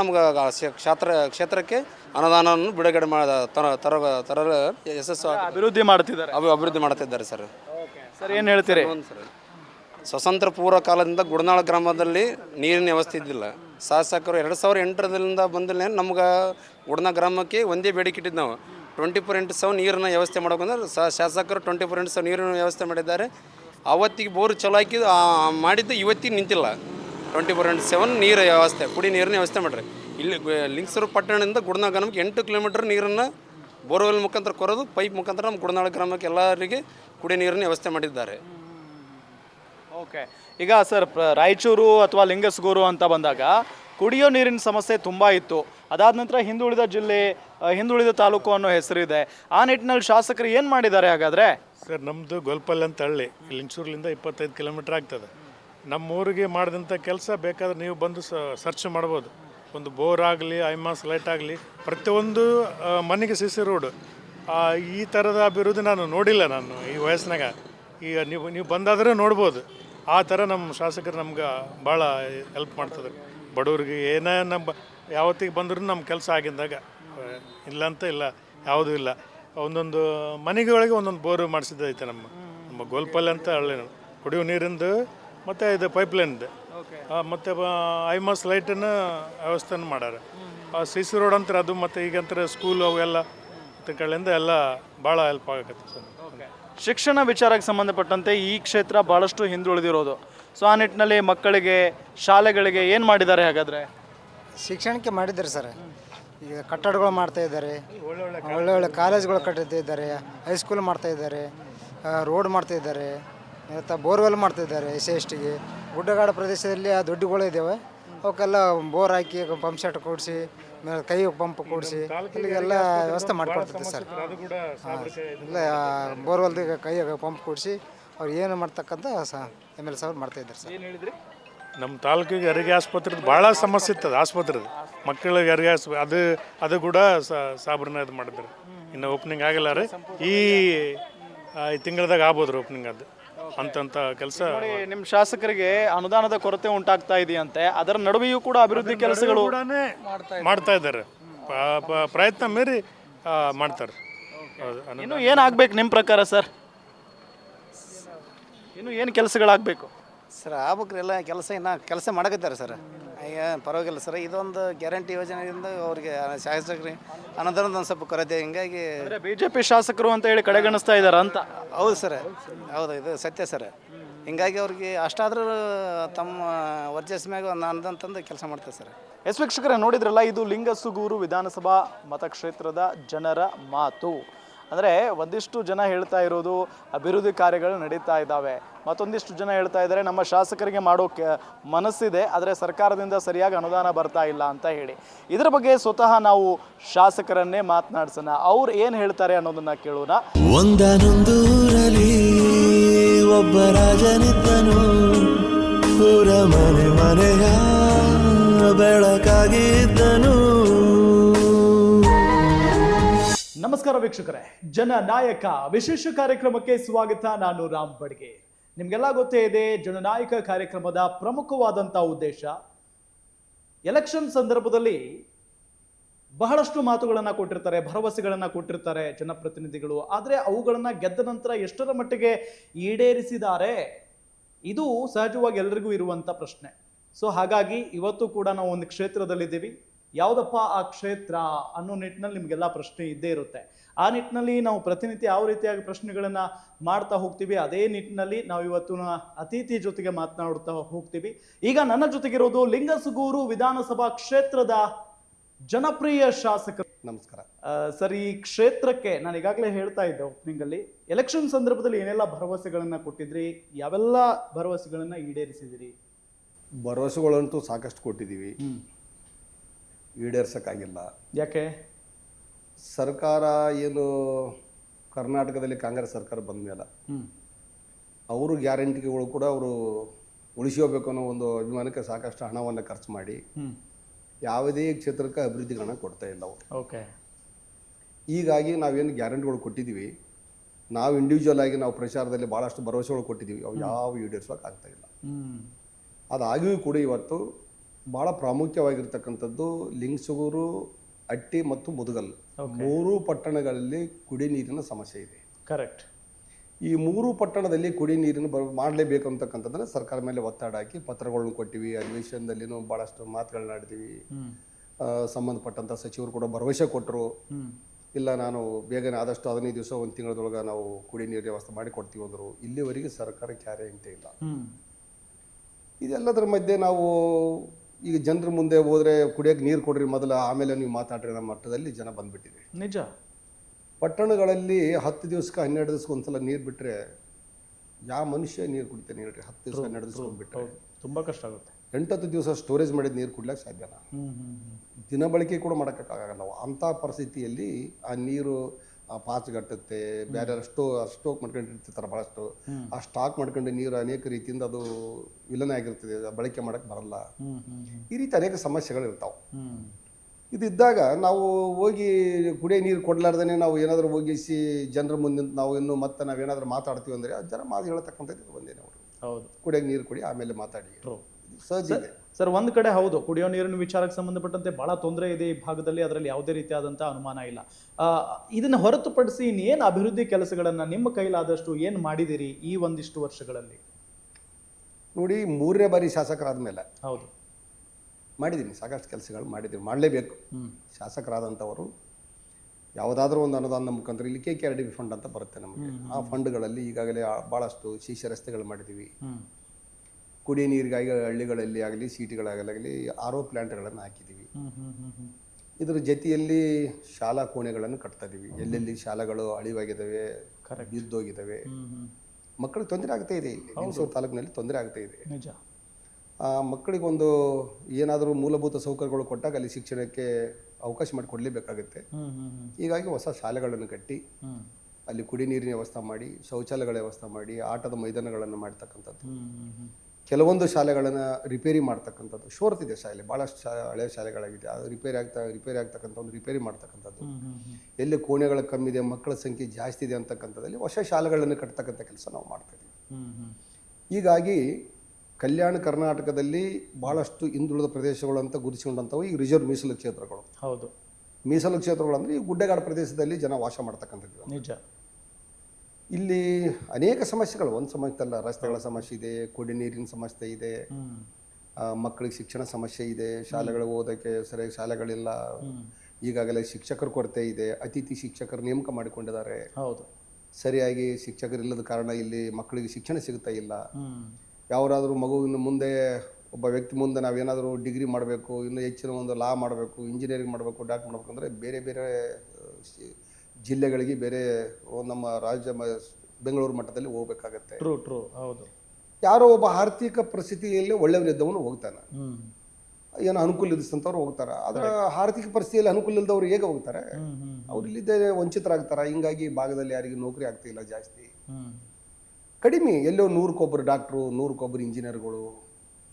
ನಮ್ಗೆ ಕ್ಷೇತ್ರ ಕ್ಷೇತ್ರಕ್ಕೆ ಅನುದಾನವನ್ನು ಬಿಡುಗಡೆ ಮಾಡ ತರ ತರ ಯಶಸ್ಸು ಅಭಿವೃದ್ಧಿ ಮಾಡುತ್ತಿದ್ದಾರೆ ಅಭಿ ಅಭಿವೃದ್ಧಿ ಮಾಡ್ತಿದ್ದಾರೆ ಸರ್. ಸರ್ ಏನು ಹೇಳ್ತೀರಿ? ಸ್ವತಂತ್ರ ಪೂರ್ವ ಕಾಲದಿಂದ ಗುಡನಾಳ ಗ್ರಾಮದಲ್ಲಿ ನೀರಿನ ವ್ಯವಸ್ಥೆ ಇದ್ದಿಲ್ಲ. ಶಾಸಕರು ಎರಡು ಸಾವಿರ ಎಂಟರಿಂದ ಬಂದಲೇ ನಮ್ಗೆ ಗುಡನ ಗ್ರಾಮಕ್ಕೆ ಒಂದೇ ಬೇಡಿಕೆ ಇಟ್ಟಿದ್ದು ನಾವು. ಟ್ವೆಂಟಿ ಫೋರ್ ಇಂಟು ಸೆವೆನ್ ನೀರಿನ ವ್ಯವಸ್ಥೆ ಮಾಡೋಕಂದ್ರೆ ಸ ಶಾಸಕರು ಟ್ವೆಂಟಿ ಫೋರ್ ಇಂಟು ಸೆವೆನ್ ನೀರಿನ ವ್ಯವಸ್ಥೆ ಮಾಡಿದ್ದಾರೆ. ಅವತ್ತಿಗೆ ಬೋರ್ ಚಲೋ ಹಾಕಿದ್ದು ಮಾಡಿದ್ದು ಇವತ್ತಿಗೆ ನಿಂತಿಲ್ಲ. ಟ್ವೆಂಟಿ ಫೋರ್ ಇಂಟು ಸೆವೆನ್ ನೀರ ವ್ಯವಸ್ಥೆ ಕುಡಿ ನೀರಿನ ವ್ಯವಸ್ಥೆ ಮಾಡ್ರಿ. ಇಲ್ಲಿ ಲಿಂಗಸೂರು ಪಟ್ಟಣದಿಂದ ಗುಡ್ನಾಳ ಗ್ರಾಮಕ್ಕೆ ಎಂಟು ಕಿಲೋಮೀಟರ್ ನೀರನ್ನು ಬೋರ್ವೆಲ್ ಮುಖಾಂತರ ಕೊರೋದು ಪೈಪ್ ಮುಖಾಂತರ ನಮ್ಮ ಗುಡನಾಳ ಗ್ರಾಮಕ್ಕೆ ಎಲ್ಲರಿಗೆ ಕುಡಿ ನೀರಿನ ವ್ಯವಸ್ಥೆ ಮಾಡಿದ್ದಾರೆ. ಓಕೆ. ಈಗ ಸರ್ ರಾಯಚೂರು ಅಥವಾ ಲಿಂಗಸ್ಗೂರು ಅಂತ ಬಂದಾಗ ಕುಡಿಯೋ ನೀರಿನ ಸಮಸ್ಯೆ ತುಂಬ ಇತ್ತು. ಅದಾದ ನಂತರ ಹಿಂದುಳಿದ ಜಿಲ್ಲೆ ಹಿಂದುಳಿದ ತಾಲೂಕು ಅನ್ನೋ ಹೆಸರಿದೆ ಆ ನಿಟ್ಟಿನಲ್ಲಿ ಶಾಸಕರು ಏನು ಮಾಡಿದ್ದಾರೆ ಹಾಗಾದ್ರೆ? ಸರ್ ನಮ್ಮದು ಗೋಲ್ಪಲ್ ಅಂತ ಹಳ್ಳಿ ಲಿಂಗಸೂರ್ಲಿಂದ ಇಪ್ಪತ್ತೈದು ಕಿಲೋಮೀಟ್ರ್ ಆಗ್ತದೆ. ನಮ್ಮ ಊರಿಗೆ ಮಾಡಿದಂಥ ಕೆಲಸ ಬೇಕಾದ್ರೆ ನೀವು ಬಂದು ಸರ್ಚ್ ಮಾಡ್ಬೋದು. ಒಂದು ಬೋರ್ ಆಗಲಿ ಐಮಾಸ್ ಲೈಟ್ ಆಗಲಿ, ಪ್ರತಿಯೊಂದು ಮನೆಗೆ ಸಿ ಸಿ ರೋಡು ಈ ಥರದ ಅಭಿವೃದ್ಧಿ ನಾನು ನೋಡಿಲ್ಲ ನಾನು ಈ ವಯಸ್ಸಿನಾಗ. ಈಗ ನೀವು ನೀವು ಬಂದಾದರೆ ನೋಡ್ಬೋದು. ಆ ಥರ ನಮ್ಮ ಶಾಸಕರು ನಮ್ಗೆ ಭಾಳ ಹೆಲ್ಪ್ ಮಾಡ್ತದೆ ಬಡವ್ರಿಗೆ ಏನೇ ನಮ್ಮ, ಯಾವತ್ತಿಗೆ ಬಂದರೂ ನಮ್ಮ ಕೆಲಸ ಆಗಿದ್ದಾಗ ಇಲ್ಲ ಅಂತ ಇಲ್ಲ, ಯಾವುದೂ ಇಲ್ಲ. ಒಂದೊಂದು ಮನೆಗೆ ಒಳಗೆ ಒಂದೊಂದು ಬೋರು ಮಾಡಿಸಿದ್ದೈತೆ ನಮ್ಮ ನಮ್ಮ ಗೋಲ್ಪಲ್ ಅಂತ ಹಳ್ಳಿ ಕುಡಿಯುವ ನೀರಿಂದು ಮತ್ತು ಇದು ಪೈಪ್ಲೈನ್ದು ಮತ್ತು ಐಮಸ್ ಲೈಟನ್ನು ವ್ಯವಸ್ಥೆನ ಮಾಡ್ಯಾರ. ಸಿ ಸಿ ರೋಡ್ ಅಂತಾರೆ ಅದು ಮತ್ತು ಈಗಂತಾರೆ ಸ್ಕೂಲ್ ಅವೆಲ್ಲ ಕಡೆಯಿಂದ ಎಲ್ಲ ಭಾಳ ಹೆಲ್ಪ್ ಆಗತ್ತೆ ಸರ್. ಶಿಕ್ಷಣ ವಿಚಾರಕ್ಕೆ ಸಂಬಂಧಪಟ್ಟಂತೆ ಈ ಕ್ಷೇತ್ರ ಭಾಳಷ್ಟು ಹಿಂದುಳಿದಿರೋದು. ಸೊ ಆ ನಿಟ್ಟಿನಲ್ಲಿ ಮಕ್ಕಳಿಗೆ ಶಾಲೆಗಳಿಗೆ ಏನು ಮಾಡಿದ್ದಾರೆ ಹಾಗಾದ್ರೆ? ಶಿಕ್ಷಣಕ್ಕೆ ಮಾಡಿದ್ದಾರೆ ಸರ್. ಈಗ ಕಟ್ಟಡಗಳು ಮಾಡ್ತಾ ಇದ್ದಾರೆ. ಒಳ್ಳೆ ಒಳ್ಳೆ ಕಾಲೇಜ್ಗಳು ಕಟ್ಟುತ್ತಾ ಇದ್ದಾರೆ ಹೈಸ್ಕೂಲ್ ಮಾಡ್ತಾ ಇದ್ದಾರೆ. ರೋಡ್ ಮಾಡ್ತಾ ಇದ್ದಾರೆ. ಮತ್ತು ಬೋರ್ವೆಲ್ ಮಾಡ್ತಿದ್ದಾರೆ ಎಸ್ ಎಸ್ ಟಿಗೆ. ಗುಡ್ಡಗಾಡ ಪ್ರದೇಶದಲ್ಲಿ ಆ ದೊಡ್ಡಗಳು ಇದ್ದಾವೆ. ಅವಕ್ಕೆಲ್ಲ ಬೋರ್ ಹಾಕಿ ಪಂಪ್ ಸೆಟ್ ಕೊಡಿಸಿ ಕೈ ಪಂಪ್ ಕೊಡಿಸಿ ಇಲ್ಲಿಗೆಲ್ಲ ವ್ಯವಸ್ಥೆ ಮಾಡಿಕೊಡ್ತಿದ್ದೆ ಸರ್. ಇಲ್ಲ ಬೋರ್ವೆಲ್ದಾಗ ಕೈ ಪಂಪ್ ಕೊಡಿಸಿ ಅವ್ರು ಏನು ಮಾಡ್ತಕ್ಕಂಥ ಸ ಎಂ ಎಲ್ ಸಾವ್ರು ಇದ್ದಾರೆ ಸರ್. ಏನು ಹೇಳಿದ್ರಿ? ನಮ್ಮ ತಾಲೂಕಿಗೆ ಹೆರಿಗೆ ಆಸ್ಪತ್ರೆದು ಭಾಳ ಸಮಸ್ಯೆ ಇರ್ತದೆ ಆಸ್ಪತ್ರೆದು. ಮಕ್ಕಳಿಗೆ ಹೆರಿಗೆ ಆಸ್ಪ ಅದು ಅದು ಕೂಡ ಸಾಬ್ರನ್ನ ಇದು ಮಾಡಿದ್ರು ಇನ್ನು ಓಪನಿಂಗ್ ಆಗಿಲ್ಲ ರೀ. ಈ ತಿಂಗಳದಾಗ ಆಗ್ಬೋದು ರೀ ಓಪನಿಂಗ್ ಅದು. ಅಂತಂತ ಕೆಲಸ ನೋಡಿ ನಿಮ್ಮ ಶಾಸಕರಿಗೆ ಅನುದಾನದ ಕೊರತೆ ಉಂಟಾಗ್ತಾ ಇದೆಯಂತೆ. ಅದರ ನಡುವೆಯೂ ಕೂಡ ಅಭಿವೃದ್ಧಿ ಕೆಲಸಗಳು ಮಾಡ್ತಾ ಇದ್ದಾರೆ. ಪ- ಪ- ಪ್ರಯತ್ನ ಮೀರಿ ಆ, ಮಾಡ್ತಾರೆ. ಹೌದು ಇನ್ನು ಏನಾಗಬೇಕು ನಿಮ್ಮ ಪ್ರಕಾರ ಸರ್? ಇನ್ನು ಏನು ಕೆಲಸಗಳಾಗಬೇಕು? ಸರ್ ಆಗ್ಬೇಕ್ರಿ ಎಲ್ಲ ಕೆಲಸ ಇನ್ನು ಕೆಲಸ ಮಾಡಕತ್ತಾರೆ ಸರ್. ಈಗ ಪರವಾಗಿಲ್ಲ ಸರ್. ಇದೊಂದು ಗ್ಯಾರಂಟಿ ಯೋಜನೆಯಿಂದ ಅವ್ರಿಗೆ ಶಾಸಕರಿಗೆ ಅನುದಾನದ ಒಂದು ಸ್ವಲ್ಪ ಕೊರತೆ. ಹಿಂಗಾಗಿ ಅಂದರೆ ಬಿ ಜೆ ಪಿ ಶಾಸಕರು ಅಂತ ಹೇಳಿ ಕಡೆಗಣಿಸ್ತಾ ಇದ್ದಾರೆ ಅಂತ. ಹೌದು ಸರ್. ಹೌದು ಇದು ಸತ್ಯ ಸರ್. ಹಿಂಗಾಗಿ ಅವ್ರಿಗೆ ಅಷ್ಟಾದರೂ ತಮ್ಮ ವರ್ಚಸ್ ಮ್ಯಾಗ ಒಂದು ಅನ್ನದಂತಂದು ಕೆಲಸ ಮಾಡ್ತಾರೆ ಸರ್. ಎಸ್ ವೀಕ್ಷಕರೇ ನೋಡಿದ್ರಲ್ಲ ಇದು ಲಿಂಗಸುಗೂರು ವಿಧಾನಸಭಾ ಮತಕ್ಷೇತ್ರದ ಜನರ ಮಾತು. ಅಂದರೆ ಒಂದಿಷ್ಟು ಜನ ಹೇಳ್ತಾ ಇರೋದು ಅಭಿವೃದ್ಧಿ ಕಾರ್ಯಗಳು ನಡೀತಾ ಇದ್ದಾವೆ. ಮತ್ತೊಂದಿಷ್ಟು ಜನ ಹೇಳ್ತಾ ಇದ್ದಾರೆ, ನಮ್ಮ ಶಾಸಕರಿಗೆ ಮಾಡೋ ಮನಸ್ಸಿದೆ, ಆದರೆ ಸರ್ಕಾರದಿಂದ ಸರಿಯಾಗಿ ಅನುದಾನ ಬರ್ತಾ ಇಲ್ಲ ಅಂತ ಹೇಳಿ. ಇದರ ಬಗ್ಗೆ ಸ್ವತಃ ನಾವು ಶಾಸಕರನ್ನೇ ಮಾತನಾಡ್ಸೋಣ. ಅವ್ರು ಏನು ಹೇಳ್ತಾರೆ ಅನ್ನೋದನ್ನ ಕೇಳೋಣ. ಒಂದನೊಂದೂರಲ್ಲಿ ಒಬ್ಬ ರಾಜನಿದ್ದನು. ಮನೆ ಮನೆಯ ಬೆಳಕಾಗಿದ್ದನು ನಮಸ್ಕಾರ ವೀಕ್ಷಕರೇ. ಜನ ನಾಯಕ ವಿಶೇಷ ಕಾರ್ಯಕ್ರಮಕ್ಕೆ ಸ್ವಾಗತ. ನಾನು ರಾಮ್ ಬಡ್ಗೆ. ನಿಮಗೆಲ್ಲ ಗೊತ್ತೇ ಇದೆ, ಜನನಾಯಕ ಕಾರ್ಯಕ್ರಮದ ಪ್ರಮುಖವಾದಂಥ ಉದ್ದೇಶ, ಎಲೆಕ್ಷನ್ ಸಂದರ್ಭದಲ್ಲಿ ಬಹಳಷ್ಟು ಮಾತುಗಳನ್ನು ಕೊಟ್ಟಿರ್ತಾರೆ, ಭರವಸೆಗಳನ್ನು ಕೊಟ್ಟಿರ್ತಾರೆ ಜನಪ್ರತಿನಿಧಿಗಳು. ಆದರೆ ಅವುಗಳನ್ನು ಗೆದ್ದ ನಂತರ ಎಷ್ಟರ ಮಟ್ಟಿಗೆ ಈಡೇರಿಸಿದ್ದಾರೆ? ಇದು ಸಹಜವಾಗಿ ಎಲ್ರಿಗೂ ಇರುವಂಥ ಪ್ರಶ್ನೆ. ಸೊ ಹಾಗಾಗಿ ಇವತ್ತು ಕೂಡ ನಾವು ಒಂದು ಕ್ಷೇತ್ರದಲ್ಲಿದ್ದೀವಿ. ಯಾವುದಪ್ಪ ಆ ಕ್ಷೇತ್ರ ಅನ್ನೋ ನಿಟ್ಟಿನಲ್ಲಿ ನಿಮಗೆಲ್ಲ ಪ್ರಶ್ನೆ ಇದ್ದೇ ಇರುತ್ತೆ. ಆ ನಿಟ್ಟಿನಲ್ಲಿ ನಾವು ಪ್ರತಿನಿತ್ಯ ಯಾವ ರೀತಿಯಾಗಿ ಪ್ರಶ್ನೆಗಳನ್ನು ಮಾಡ್ತಾ ಹೋಗ್ತೀವಿ ಅದೇ ನಿಟ್ಟಿನಲ್ಲಿ ನಾವು ಇವತ್ತು ಅತಿಥಿ ಜೊತೆಗೆ ಮಾತನಾಡುತ್ತಾ ಹೋಗ್ತೀವಿ. ಈಗ ನನ್ನ ಜೊತೆಗಿರೋದು ಲಿಂಗಸುಗೂರು ವಿಧಾನಸಭಾ ಕ್ಷೇತ್ರದ ಜನಪ್ರಿಯ ಶಾಸಕರು. ನಮಸ್ಕಾರ. ಸರ್ ಈ ಕ್ಷೇತ್ರಕ್ಕೆ ನಾನು ಈಗಾಗಲೇ ಹೇಳ್ತಾ ಇದ್ದೆ ಓಪನಿಂಗ್ ಅಲ್ಲಿ ಎಲೆಕ್ಷನ್ ಸಂದರ್ಭದಲ್ಲಿ ಏನೆಲ್ಲ ಭರವಸೆಗಳನ್ನ ಕೊಟ್ಟಿದ್ರಿ ಯಾವೆಲ್ಲ ಭರವಸೆಗಳನ್ನ ಈಡೇರಿಸಿದಿರಿ? ಭರವಸೆಗಳಂತೂ ಸಾಕಷ್ಟು ಕೊಟ್ಟಿದ್ದೀವಿ. ಈಡೇರ್ಸೋಕ್ಕಾಗಿಲ್ಲ. ಯಾಕೆ? ಸರ್ಕಾರ ಏನು ಕರ್ನಾಟಕದಲ್ಲಿ ಕಾಂಗ್ರೆಸ್ ಸರ್ಕಾರ ಬಂದ ಮೇಲೆ ಅವರು ಗ್ಯಾರಂಟಿಗಳು ಕೂಡ ಅವರು ಉಳಿಸೋಬೇಕು ಅನ್ನೋ ಒಂದು ಅಭಿಮಾನಕ್ಕೆ ಸಾಕಷ್ಟು ಹಣವನ್ನು ಖರ್ಚು ಮಾಡಿ ಯಾವುದೇ ಕ್ಷೇತ್ರಕ್ಕೆ ಅಭಿವೃದ್ಧಿಗಳನ್ನ ಕೊಡ್ತಾ ಇಲ್ಲ ಅವರು. ಓಕೆ. ಹೀಗಾಗಿ ನಾವೇನು ಗ್ಯಾರಂಟಿಗಳು ಕೊಟ್ಟಿದ್ದೀವಿ. ನಾವು ಇಂಡಿವಿಜುವಲ್ ಆಗಿ ನಾವು ಪ್ರಚಾರದಲ್ಲಿ ಭಾಳಷ್ಟು ಭರವಸೆಗಳು ಕೊಟ್ಟಿದ್ದೀವಿ. ಅವು ಯಾವ ಈಡೇರ್ಸೋಕೆ ಆಗ್ತಾ ಇಲ್ಲ ಅದಾಗಿಯೂ ಕೂಡ ಇವತ್ತು ಭಾಳ ಪ್ರಾಮುಖ್ಯವಾಗಿರ್ತಕ್ಕಂಥದ್ದು ಲಿಂಗಸೂರು ಅಟ್ಟಿ ಮತ್ತು ಮುದುಗಲ್. ಮೂರು ಪಟ್ಟಣಗಳಲ್ಲಿ ಕುಡಿ ನೀರಿನ ಸಮಸ್ಯೆ ಇದೆ. ಕರೆಕ್ಟ್ ಈ ಮೂರು ಪಟ್ಟಣದಲ್ಲಿ ಕುಡಿ ನೀರಿನ ಬ ಮಾಡಲೇಬೇಕು ಅಂತಕ್ಕಂಥದ್ದನ್ನು ಸರ್ಕಾರ ಮೇಲೆ ಒತ್ತಡ ಹಾಕಿ ಪತ್ರಗಳನ್ನು ಕೊಟ್ಟಿವಿ ಅಧಿವೇಶನದಲ್ಲಿನೂ ಭಾಳಷ್ಟು ಮಾತುಗಳನ್ನ ಸಂಬಂಧಪಟ್ಟಂಥ ಸಚಿವರು ಕೂಡ ಭರವಸೆ ಕೊಟ್ಟರು ಇಲ್ಲ ನಾನು ಬೇಗನೆ ಆದಷ್ಟು ಹದಿನೈದು ದಿವಸ ಒಂದು ತಿಂಗಳದೊಳಗೆ ನಾವು ಕುಡಿ ನೀರಿನ ವ್ಯವಸ್ಥೆ ಮಾಡಿ ಕೊಡ್ತೀವಿ ಅಂದರು. ಇಲ್ಲಿವರೆಗೆ ಸರ್ಕಾರ ಗ್ಯಾರಂಟಿ ಇಲ್ಲ. ಹ್ಮ್. ಇದೆಲ್ಲದರ ಮಧ್ಯೆ ನಾವು ಈಗ ಜನರ ಮುಂದೆ ಹೋದ್ರೆ ಕುಡಿಯೋಕೆ ನೀರು ಕೊಡ್ರಿ ಮೊದಲ ಆಮೇಲೆ ನೀವು ಮಾತಾಡ್ರಿ ನಮ್ಮ ಮಟ್ಟದಲ್ಲಿ ಜನ ಬಂದ್ಬಿಟ್ಟಿದೆ. ನಿಜ. ಪಟ್ಟಣಗಳಲ್ಲಿ ಹತ್ತು ದಿವಸಕ್ಕೆ ಹನ್ನೆರಡು ದಿವಸಕ್ಕೆ ಒಂದ್ಸಲ ನೀರು ಬಿಟ್ಟರೆ ಯಾವ ಮನುಷ್ಯ ನೀರು ಕುಡಿತಾನೆ ಹೇಳ್ರಿ? ಹತ್ತು ದಿವಸ ಹನ್ನೆರಡು ದಿವಸ ಬಿಟ್ಟರೆ ತುಂಬ ಕಷ್ಟ ಆಗುತ್ತೆ. ಎಂಟತ್ತು ದಿವಸ ಸ್ಟೋರೇಜ್ ಮಾಡಿದ ನೀರು ಕುಡ್ಲಕ್ಕೆ ಸಾಧ್ಯನಾ? ದಿನ ಬಳಕೆ ಕೂಡ ಮಾಡೋಕ್ಕಾಗಲ್ಲ ನಾವು. ಅಂಥ ಪರಿಸ್ಥಿತಿಯಲ್ಲಿ ಆ ನೀರು ಆ ಪಾಚಗಟ್ಟುತ್ತೆ ಬೇರೆ ಅಷ್ಟು ಸ್ಟೋಕ್ ಮಾಡ್ಕೊಂಡಿರ್ತಿರ್ತಾರೆ ಭಾಳಷ್ಟು ಆ ಸ್ಟಾಕ್ ಮಾಡ್ಕೊಂಡು ನೀರು ಅನೇಕ ರೀತಿಯಿಂದ ಅದು ವಿಲನ ಆಗಿರ್ತದೆ ಬಳಕೆ ಮಾಡಕ್ಕೆ ಬರಲ್ಲ. ಈ ರೀತಿ ಅನೇಕ ಸಮಸ್ಯೆಗಳು ಇರ್ತಾವೆ. ಇದ್ದಾಗ ಇದಿದ್ದಾಗ ನಾವು ಹೋಗಿ ಕುಡಿಯೋ ನೀರು ಕೊಡ್ಲಾರ್ದೇ ನಾವು ಏನಾದರೂ ಹೋಗಿಸಿ ಜನರ ಮುಂದೆ ನಾವು ಇನ್ನು ಮತ್ತೆ ನಾವೇನಾದರೂ ಮಾತಾಡ್ತೀವಿ ಅಂದರೆ ಜನ ಮಾತು ಹೇಳ್ತಕ್ಕಂಥದ್ದು ಬಂದೇನೆ ಅವರು. ಹೌದು. ಕುಡಿಯೋಕೆ ನೀರು ಕುಡಿ ಆಮೇಲೆ ಮಾತಾಡಿ. ಸರ್ ಒಂದ್ ಕಡೆ ಹೌದು. ಕುಡಿಯೋ ನೀರಿನ ವಿಚಾರಕ್ಕೆ ಸಂಬಂಧಪಟ್ಟಂತೆ ಬಹಳ ತೊಂದರೆ ಇದೆ ಈ ಭಾಗದಲ್ಲಿ. ಅದರಲ್ಲಿ ಯಾವುದೇ ರೀತಿಯಾದಂತಹ ಅನುಮಾನ ಇಲ್ಲ. ಇದನ್ನ ಹೊರತುಪಡಿಸಿ ಇನ್ನೇನು ಅಭಿವೃದ್ಧಿ ಕೆಲಸಗಳನ್ನ ನಿಮ್ಮ ಕೈಲಾದಷ್ಟು ಏನು ಮಾಡಿದಿರಿ ಈ ಒಂದಿಷ್ಟು ವರ್ಷಗಳಲ್ಲಿ? ನೋಡಿ ಮೂರನೇ ಬಾರಿ ಶಾಸಕರಾದ ಮೇಲೆ ಹೌದು. ಮಾಡಿದ್ದೀನಿ. ಸಾಕಷ್ಟು ಕೆಲಸಗಳು ಮಾಡಿದ್ದೀನಿ. ಮಾಡಲೇಬೇಕು. ಶಾಸಕರಾದಂಥವರು ಯಾವುದಾದ್ರೂ ಒಂದು ಅನುದಾನದ ಮುಖಾಂತರ ಇಲ್ಲಿ K K R D B fund ಅಂತ ಬರುತ್ತೆ ನಮಗೆ. ಆ ಫಂಡ್ಗಳಲ್ಲಿ ಈಗಾಗಲೇ ಭಾಳಷ್ಟು ಶಿಷ್ಯ ರಸ್ತೆಗಳು ಮಾಡಿದ್ದೀವಿ. ಕುಡಿಯ ನೀರಿಗಾಗಿ ಹಳ್ಳಿಗಳಲ್ಲಿ ಆಗಲಿ ಸಿಟಿಗಳಾಗಲಾಗಲಿ ಆರ್ ಒ ಪ್ಲ್ಯಾಂಟ್ಗಳನ್ನು ಹಾಕಿದ್ದೀವಿ. ಇದರ ಜೊತೆಯಲ್ಲಿ ಶಾಲಾ ಕೋಣೆಗಳನ್ನು ಕಟ್ತಾ ಇದ್ದೀವಿ ಎಲ್ಲೆಲ್ಲಿ ಶಾಲೆಗಳು ಅಳಿವಾಗಿದ್ದಾವೆ ಬಿದ್ದೋಗಿದ್ದಾವೆ. ಮಕ್ಕಳಿಗೆ ತೊಂದರೆ ಆಗ್ತಾ ಇದೆ ಇಲ್ಲಿ. ಮೈಸೂರು ತಾಲೂಕಿನಲ್ಲಿ ತೊಂದರೆ ಆಗ್ತಾ ಇದೆ. ಆ ಮಕ್ಕಳಿಗೊಂದು ಏನಾದರೂ ಮೂಲಭೂತ ಸೌಕರ್ಯಗಳು ಕೊಟ್ಟಾಗ ಅಲ್ಲಿ ಶಿಕ್ಷಣಕ್ಕೆ ಅವಕಾಶ ಮಾಡಿಕೊಡ್ಲೇಬೇಕಾಗುತ್ತೆ. ಹೀಗಾಗಿ ಹೊಸ ಶಾಲೆಗಳನ್ನು ಕಟ್ಟಿ ಅಲ್ಲಿ ಕುಡಿ ನೀರಿನ ವ್ಯವಸ್ಥೆ ಮಾಡಿ ಶೌಚಾಲಯಗಳ ವ್ಯವಸ್ಥೆ ಮಾಡಿ ಆಟದ ಮೈದಾನಗಳನ್ನು ಮಾಡ್ತಕ್ಕಂಥದ್ದು. ಕೆಲವೊಂದು ಶಾಲೆಗಳನ್ನು ರಿಪೇರಿ ಮಾಡ್ತಕ್ಕಂಥದ್ದು. ಶೋರ್ತಿದೆ ಶಾಲೆ ಭಾಳಷ್ಟು ಶಾ ಹಳೆಯ ಶಾಲೆಗಳಾಗಿದೆ. ಅದು ರಿಪೇರಿ ಆಗ್ತಾ ರಿಪೇರಿ ಆಗ್ತಕ್ಕಂಥ ಒಂದು ರಿಪೇರಿ ಮಾಡ್ತಕ್ಕಂಥದ್ದು. ಎಲ್ಲಿ ಕೋಣೆಗಳ ಕಮ್ಮಿ ಇದೆ ಮಕ್ಕಳ ಸಂಖ್ಯೆ ಜಾಸ್ತಿ ಇದೆ ಅಂತಕ್ಕಂಥದ್ದಲ್ಲಿ ಹೊಸ ಶಾಲೆಗಳನ್ನು ಕಟ್ತಕ್ಕಂಥ ಕೆಲಸ ನಾವು ಮಾಡ್ತಾ ಇದ್ದೀವಿ ಹ್ಮ್ ಹ್ಮ್. ಹೀಗಾಗಿ ಕಲ್ಯಾಣ ಕರ್ನಾಟಕದಲ್ಲಿ ಭಾಳಷ್ಟು ಹಿಂದುಳಿದ ಪ್ರದೇಶಗಳು ಅಂತ ಗುರುತಿಸಿಕೊಂಡಂಥವು ಈ ರಿಸರ್ವ್ ಮೀಸಲು ಕ್ಷೇತ್ರಗಳು. ಹೌದು. ಮೀಸಲು ಕ್ಷೇತ್ರಗಳು ಅಂದರೆ ಈ ಗುಡ್ಡಗಾಡು ಪ್ರದೇಶದಲ್ಲಿ ಜನ ವಾಸ ಮಾಡ್ತಕ್ಕಂಥದ್ದು ನಿಜ. ಇಲ್ಲಿ ಅನೇಕ ಸಮಸ್ಯೆಗಳು. ಒಂದು ಸಮಸ್ಯೆ ಅಲ್ಲ ರಸ್ತೆಗಳ ಸಮಸ್ಯೆ ಇದೆ ಕುಡಿ ನೀರಿನ ಸಮಸ್ಯೆ ಇದೆ ಮಕ್ಕಳಿಗೆ ಶಿಕ್ಷಣ ಸಮಸ್ಯೆ ಇದೆ ಶಾಲೆಗಳಿಗೆ ಓದೋಕ್ಕೆ ಸರಿಯಾಗಿ ಶಾಲೆಗಳಿಲ್ಲ. ಈಗಾಗಲೇ ಶಿಕ್ಷಕರ ಕೊರತೆ ಇದೆ. ಅತಿಥಿ ಶಿಕ್ಷಕರು ನೇಮಕ ಮಾಡಿಕೊಂಡಿದ್ದಾರೆ. ಹೌದು. ಸರಿಯಾಗಿ ಶಿಕ್ಷಕರಿಲ್ಲದ ಕಾರಣ ಇಲ್ಲಿ ಮಕ್ಕಳಿಗೆ ಶಿಕ್ಷಣ ಸಿಗ್ತಾ ಇಲ್ಲ. ಯಾವ್ದಾದ್ರೂ ಮಗುವಿನ ಮುಂದೆ ಒಬ್ಬ ವ್ಯಕ್ತಿ ಮುಂದೆ ನಾವೇನಾದರೂ ಡಿಗ್ರಿ ಮಾಡಬೇಕು ಇನ್ನು ಹೆಚ್ಚಿನ ಒಂದು ಲಾ ಮಾಡಬೇಕು ಇಂಜಿನಿಯರಿಂಗ್ ಮಾಡಬೇಕು ಡಾಕ್ಟರ್ ಮಾಡಬೇಕು ಅಂದರೆ ಬೇರೆ ಬೇರೆ ಜಿಲ್ಲೆಗಳಿಗೆ ಬೇರೆ ನಮ್ಮ ರಾಜ್ಯ ಮ ಬೆಂಗಳೂರು ಮಟ್ಟದಲ್ಲಿ ಹೋಗ್ಬೇಕಾಗತ್ತೆ. ಟ್ರೂ ಟ್ರೂ ಹೌದು. ಯಾರೋ ಒಬ್ಬ ಆರ್ಥಿಕ ಪರಿಸ್ಥಿತಿಯಲ್ಲಿ ಒಳ್ಳೆಯವನಿದ್ದವನು ಹೋಗ್ತಾನೆ. ಹ್ಮ್. ಏನೋ ಅನುಕೂಲ ಇದ್ದಂಥವ್ರು ಹೋಗ್ತಾರೆ. ಆದರೆ ಆರ್ಥಿಕ ಪರಿಸ್ಥಿತಿಯಲ್ಲಿ ಅನುಕೂಲ ಇಲ್ಲದವ್ರು ಹೇಗೆ ಹೋಗ್ತಾರೆ? ಹ್ಮ್ ಹ್ಮ್ ಅವ್ರು ಇಲ್ಲಿದ್ದೇ ವಂಚಿತರಾಗ್ತಾರೆ? ಹಿಂಗಾಗಿ ಭಾಗದಲ್ಲಿ ಯಾರಿಗೂ ನೌಕರಿ ಆಗ್ತಿಲ್ಲ ಜಾಸ್ತಿ. ಹ್ಮ್. ಕಡಿಮೆ ಎಲ್ಲೋ ನೂರಕ್ಕೊಬ್ಬರು ಡಾಕ್ಟ್ರು ನೂರಕ್ಕೊಬ್ಬರು ಇಂಜಿನಿಯರ್ಗಳು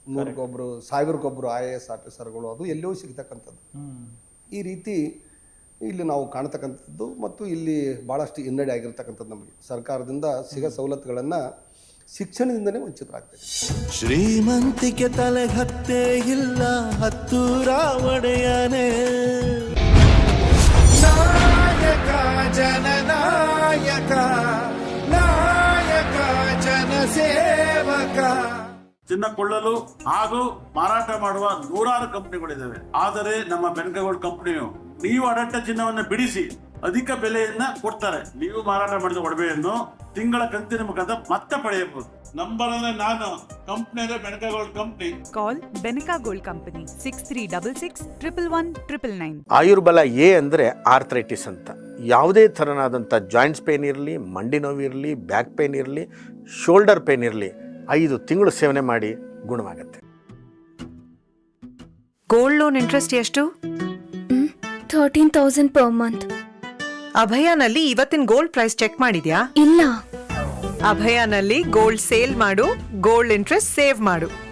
ನೂರಕ್ಕೊಬ್ಬರು ಸಾವಿರಕ್ಕೊಬ್ಬರು ಐ ಎ ಎಸ್ ಆಫೀಸರ್ಗಳು ಅದು ಎಲ್ಲೋ ಸಿಗ್ತಕ್ಕಂಥದ್ದು. ಹ್ಮ್. ಈ ರೀತಿ ಇಲ್ಲಿ ನಾವು ಕಾಣ್ತಕ್ಕಂಥದ್ದು ಮತ್ತು ಇಲ್ಲಿ ಭಾಳಷ್ಟು ಹಿನ್ನಡೆ ಆಗಿರ್ತಕ್ಕಂಥದ್ದು ನಮಗೆ. ಸರ್ಕಾರದಿಂದ ಸಿಗೋ ಸವಲತ್ತುಗಳನ್ನು ಶಿಕ್ಷಣದಿಂದನೇ ವಂಚಿತರಾಗ್ತದೆ ಶ್ರೀಮಂತಿಕೆ ತಲೆ ಹತ್ತೇ ಇಲ್ಲ ಹತ್ತೂರ ಒಡೆಯನೇ ನಾಯಕ ಜನನಾಯಕ ನಾಯಕ ಜನಸೇವಕ. ಚಿನ್ನ ಕೊಳ್ಳಲು ಹಾಗೂ ಮಾರಾಟ ಮಾಡುವ ನೂರಾರು ಕಂಪನಿಗಳಿದ್ದಾವೆ. ಆದರೆ ನಮ್ಮ ಬೆನ್ಕಗೋಲ್ಡ್ ಕಂಪನಿಯು ನೀವು ಅಡಟ್ಟ ಚಿನ್ನವನ್ನು ಬಿಡಿಸಿ ಅಧಿಕ ಬೆಲೆಯನ್ನ ಕೊಡ್ತಾರೆ. ನೀವು ಮಾರಾಟ ಮಾಡಿದ ಒಡವೆಯನ್ನು ತಿಂಗಳ ಕಂತಿನ ಮುಖಾಂತರ ಮತ್ತೆ ಪಡೆಯಬಹುದು. ನಂಬರ್ ಅಂದ್ರೆ ನಾನು ಕಂಪ್ನಿ ಅಂದ್ರೆ Benaka gold company call Benaka gold company six three double six triple one triple nine Ayurbala A ಅಂದ್ರೆ ಆರ್ಥ್ರೈಟಿಸ್ ಅಂತ. ಯಾವುದೇ ಥರನಾದಂಥ ಜಾಯಿಂಟ್ಸ್ ಪೇನ್ ಇರಲಿ ಮಂಡಿ ನೋವು ಇರಲಿ ಬ್ಯಾಕ್ ಪೇನ್ ಇರಲಿ ಶೋಲ್ಡರ್ ಪೇನ್ ಇರಲಿ ಐದು ತಿಂಗಳು ಸೇವನೆ ಮಾಡಿ ಗುಣವಾಗುತ್ತೆ. ಗೋಲ್ಡ್ ಲೋನ್ ಇಂಟ್ರೆಸ್ಟ್ ಎಷ್ಟು? ಥರ್ಟೀನ್ ತೌಸಂಡ್ ಪರ್ ಮಂತ್ ಅಭಯನಲ್ಲಿ ಇವತ್ತಿನ ಗೋಲ್ಡ್ ಪ್ರೈಸ್ ಚೆಕ್ ಮಾಡಿದ್ಯಾ? ಇಲ್ಲ. ಅಭಯನಲ್ಲಿ ಗೋಲ್ಡ್ ಸೇಲ್ ಮಾಡು ಗೋಲ್ಡ್ ಇಂಟ್ರೆಸ್ಟ್ ಸೇವ್ ಮಾಡು.